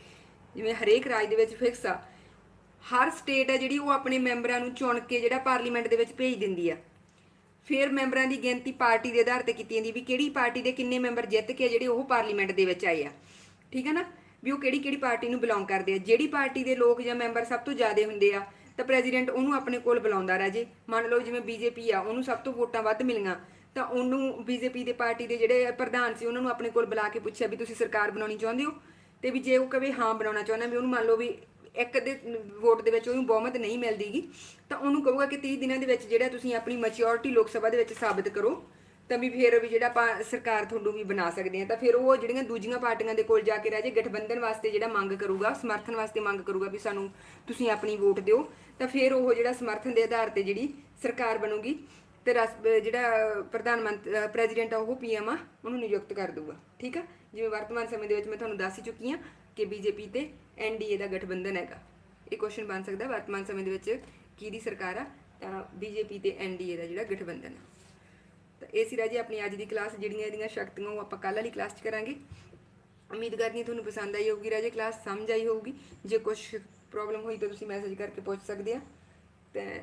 ਜਿਵੇਂ ਹਰੇਕ ਰਾਜ ਦੇ ਵਿੱਚ ਫਿਕਸ ਆ। ਹਰ ਸਟੇਟ ਆ ਜਿਹੜੀ ਉਹ ਆਪਣੇ ਮੈਂਬਰਾਂ ਨੂੰ ਚੁਣ ਕੇ ਜਿਹੜਾ ਪਾਰਲੀਮੈਂਟ ਦੇ ਵਿੱਚ ਭੇਜ ਦਿੰਦੀ ਆ। ਫਿਰ ਮੈਂਬਰਾਂ ਦੀ ਗਿਣਤੀ ਪਾਰਟੀ ਦੇ ਆਧਾਰ ਤੇ ਕੀਤੀ ਜਾਂਦੀ ਵੀ ਕਿਹੜੀ ਪਾਰਟੀ ਦੇ ਕਿੰਨੇ ਮੈਂਬਰ ਜਿੱਤ ਕੇ ਜਿਹੜੇ ਉਹ ਪਾਰਲੀਮੈਂਟ ਦੇ ਵਿੱਚ ਆਏ ਆ। ਠੀਕ ਹੈ ਨਾ? ਵੀ ਉਹ ਕਿਹੜੀ ਕਿਹੜੀ ਪਾਰਟੀ ਨੂੰ ਬਿਲੋਂਗ ਕਰਦੇ ਆ। ਜਿਹੜੀ ਪਾਰਟੀ ਦੇ ਲੋਕ ਜਾਂ ਮੈਂਬਰ ਸਭ ਤੋਂ ਜ਼ਿਆਦਾ ਹੁੰਦੇ ਆ, ਤਾਂ ਪ੍ਰੈਜ਼ੀਡੈਂਟ ਉਹਨੂੰ ਆਪਣੇ ਕੋਲ ਬੁਲਾਉਂਦਾ ਰਾਜੇ। ਮੰਨ ਲਓ ਜਿਵੇਂ ਬੀਜੇਪੀ ਆ, ਉਹਨੂੰ ਸਭ ਤੋਂ ਵੋਟਾਂ ਵੱਧ ਮਿਲੀਆਂ। ਤਾਂ ਉਹਨੂੰ ਬੀਜੇਪੀ ਦੇ ਪਾਰਟੀ ਦੇ ਜਿਹੜੇ ਪ੍ਰਧਾਨ ਸੀ, ਉਹਨਾਂ ਨੂੰ ਆਪਣੇ ਕੋਲ ਬੁਲਾ ਕੇ ਪੁੱਛਿਆ ਵੀ ਤੁਸੀਂ ਸਰਕਾਰ ਬਣਾਉਣੀ ਚਾਹੁੰਦੇ ਹੋ? ਤੇ ਵੀ ਜੇ ਉਹ ਕਵੇ ਹਾਂ ਬਣਾਉਣਾ ਚਾਹੁੰਦਾ ਵੀ ਉਹਨੂੰ ਮੰਨ ਲਓ ਵੀ ਇੱਕ ਦੇ ਵੋਟ ਦੇ ਵਿੱਚ ਉਹਨੂੰ ਬਹੁਮਤ ਨਹੀਂ ਮਿਲਦੀਗੀ, ਤਾਂ ਉਹਨੂੰ ਕਹੂਗਾ ਕਿ 30 ਦਿਨਾਂ ਦੇ ਵਿੱਚ ਜਿਹੜਾ ਤੁਸੀਂ ਆਪਣੀ ਮੈਚਿਓਰਿਟੀ ਲੋਕ ਸਭਾ ਦੇ ਵਿੱਚ ਸਾਬਤ ਕਰੋ, ਤਾਂ ਵੀ ਫਿਰ ਵੀ ਜਿਹੜਾ ਆਪਾਂ ਸਰਕਾਰ ਤੁਹਾਨੂੰ ਵੀ ਬਣਾ ਸਕਦੇ ਆ। ਤਾਂ ਫਿਰ ਉਹ ਜਿਹੜੀਆਂ ਦੂਜੀਆਂ ਪਾਰਟੀਆਂ ਦੇ ਕੋਲ ਜਾ ਕੇ ਰਾਜੇ ਗਠਬੰਧਨ ਵਾਸਤੇ ਜਿਹੜਾ ਮੰਗ ਕਰੂਗਾ, ਸਮਰਥਨ ਵਾਸਤੇ ਮੰਗ ਕਰੂਗਾ ਵੀ ਸਾਨੂੰ ਤੁਸੀਂ ਆਪਣੀ ਵੋਟ ਦਿਓ, ਤਾਂ ਫਿਰ ਉਹ ਜਿਹੜਾ ਸਮਰਥਨ ਦੇ ਆਧਾਰ ਤੇ ਜਿਹੜੀ ਸਰਕਾਰ ਬਣੂਗੀ ਤੇ ਰਸ- ਜਿਹੜਾ ਪ੍ਰਧਾਨ ਮੰਤਰੀ ਪ੍ਰੈਜ਼ੀਡੈਂਟ ਆ, ਉਹ ਪੀਐਮ ਆ, ਉਹਨੂੰ ਨਿਯੁਕਤ ਕਰ ਦੂਗਾ ਠੀਕ ਆ? ਜਿਵੇਂ ਵਰਤਮਾਨ ਸਮੇਂ ਦੇ ਵਿੱਚ ਮੈਂ ਤੁਹਾਨੂੰ ਦੱਸ ਹੀ ਚੁੱਕੀ ਆ ਕਿ ਬੀਜੇਪੀ ਤੇ ਐਨਡੀਏ ਦਾ ਗਠਬੰਧਨ ਹੈਗਾ। ਇਹ ਕੁਐਸਚਨ ਬਣ ਸਕਦਾ ਵਰਤਮਾਨ ਸਮੇਂ ਦੇ ਵਿੱਚ ਕਿਹਦੀ ਸਰਕਾਰ ਆ? ਤਾਂ ਬੀਜੇਪੀ ਤੇ ਐਨਡੀਏ ਦਾ ਜਿਹੜਾ ਗਠਬੰਧਨ ਆ। ਤਾਂ ਇਹ ਸੀ ਰਾਜੀ ਆਪਣੀ ਅੱਜ ਦੀ ਕਲਾਸ, ਜਿਹੜੀਆਂ ਇਹਦੀਆਂ ਸ਼ਕਤੀਆਂ, ਉਹ ਆਪਾਂ ਕੱਲ੍ਹ ਵਾਲੀ ਕਲਾਸ 'ਚ ਕਰਾਂਗੇ। ਉਮੀਦ ਕਰਦੀ ਹਾਂ ਤੁਹਾਨੂੰ ਪਸੰਦ ਆਈ ਹੋਊਗੀ ਰਾਜੇ, ਕਲਾਸ ਸਮਝ ਆਈ ਹੋਊਗੀ। ਜੇ ਕੁਝ ਪ੍ਰੋਬਲਮ ਹੋਈ ਤਾਂ ਤੁਸੀਂ ਮੈਸੇਜ ਕਰਕੇ ਪੁੱਛ ਸਕਦੇ ਆ। ਤੇ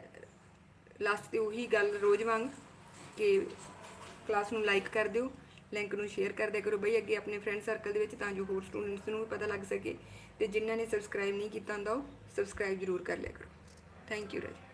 ਲਾਸਟ ਤੇ ਉਹੀ ਗੱਲ ਰੋਜ਼ ਵਾਂਗ ਕਿ ਕਲਾਸ ਨੂੰ ਲਾਈਕ ਕਰ ਦਿਓ ਲਿੰਕ ਨੂੰ ਸ਼ੇਅਰ ਕਰ ਦਿਆ ਕਰੋ ਬਈ ਅੱਗੇ ਆਪਣੇ ਫਰੈਂਡ ਸਰਕਲ ਦੇ ਵਿੱਚ ਤਾਂ ਜੋ ਹੋਰ ਸਟੂਡੈਂਟਸ ਨੂੰ ਵੀ ਪਤਾ ਲੱਗ ਸਕੇ ਤੇ ਜਿਨ੍ਹਾਂ ਨੇ ਸਬਸਕ੍ਰਾਈਬ ਨਹੀਂ ਕੀਤਾ ਹੁੰਦਾ ਉਹ ਸਬਸਕ੍ਰਾਈਬ ਜ਼ਰੂਰ ਕਰ ਲਿਆ ਕਰੋ। ਥੈਂਕ ਯੂ ਰਾਜੇ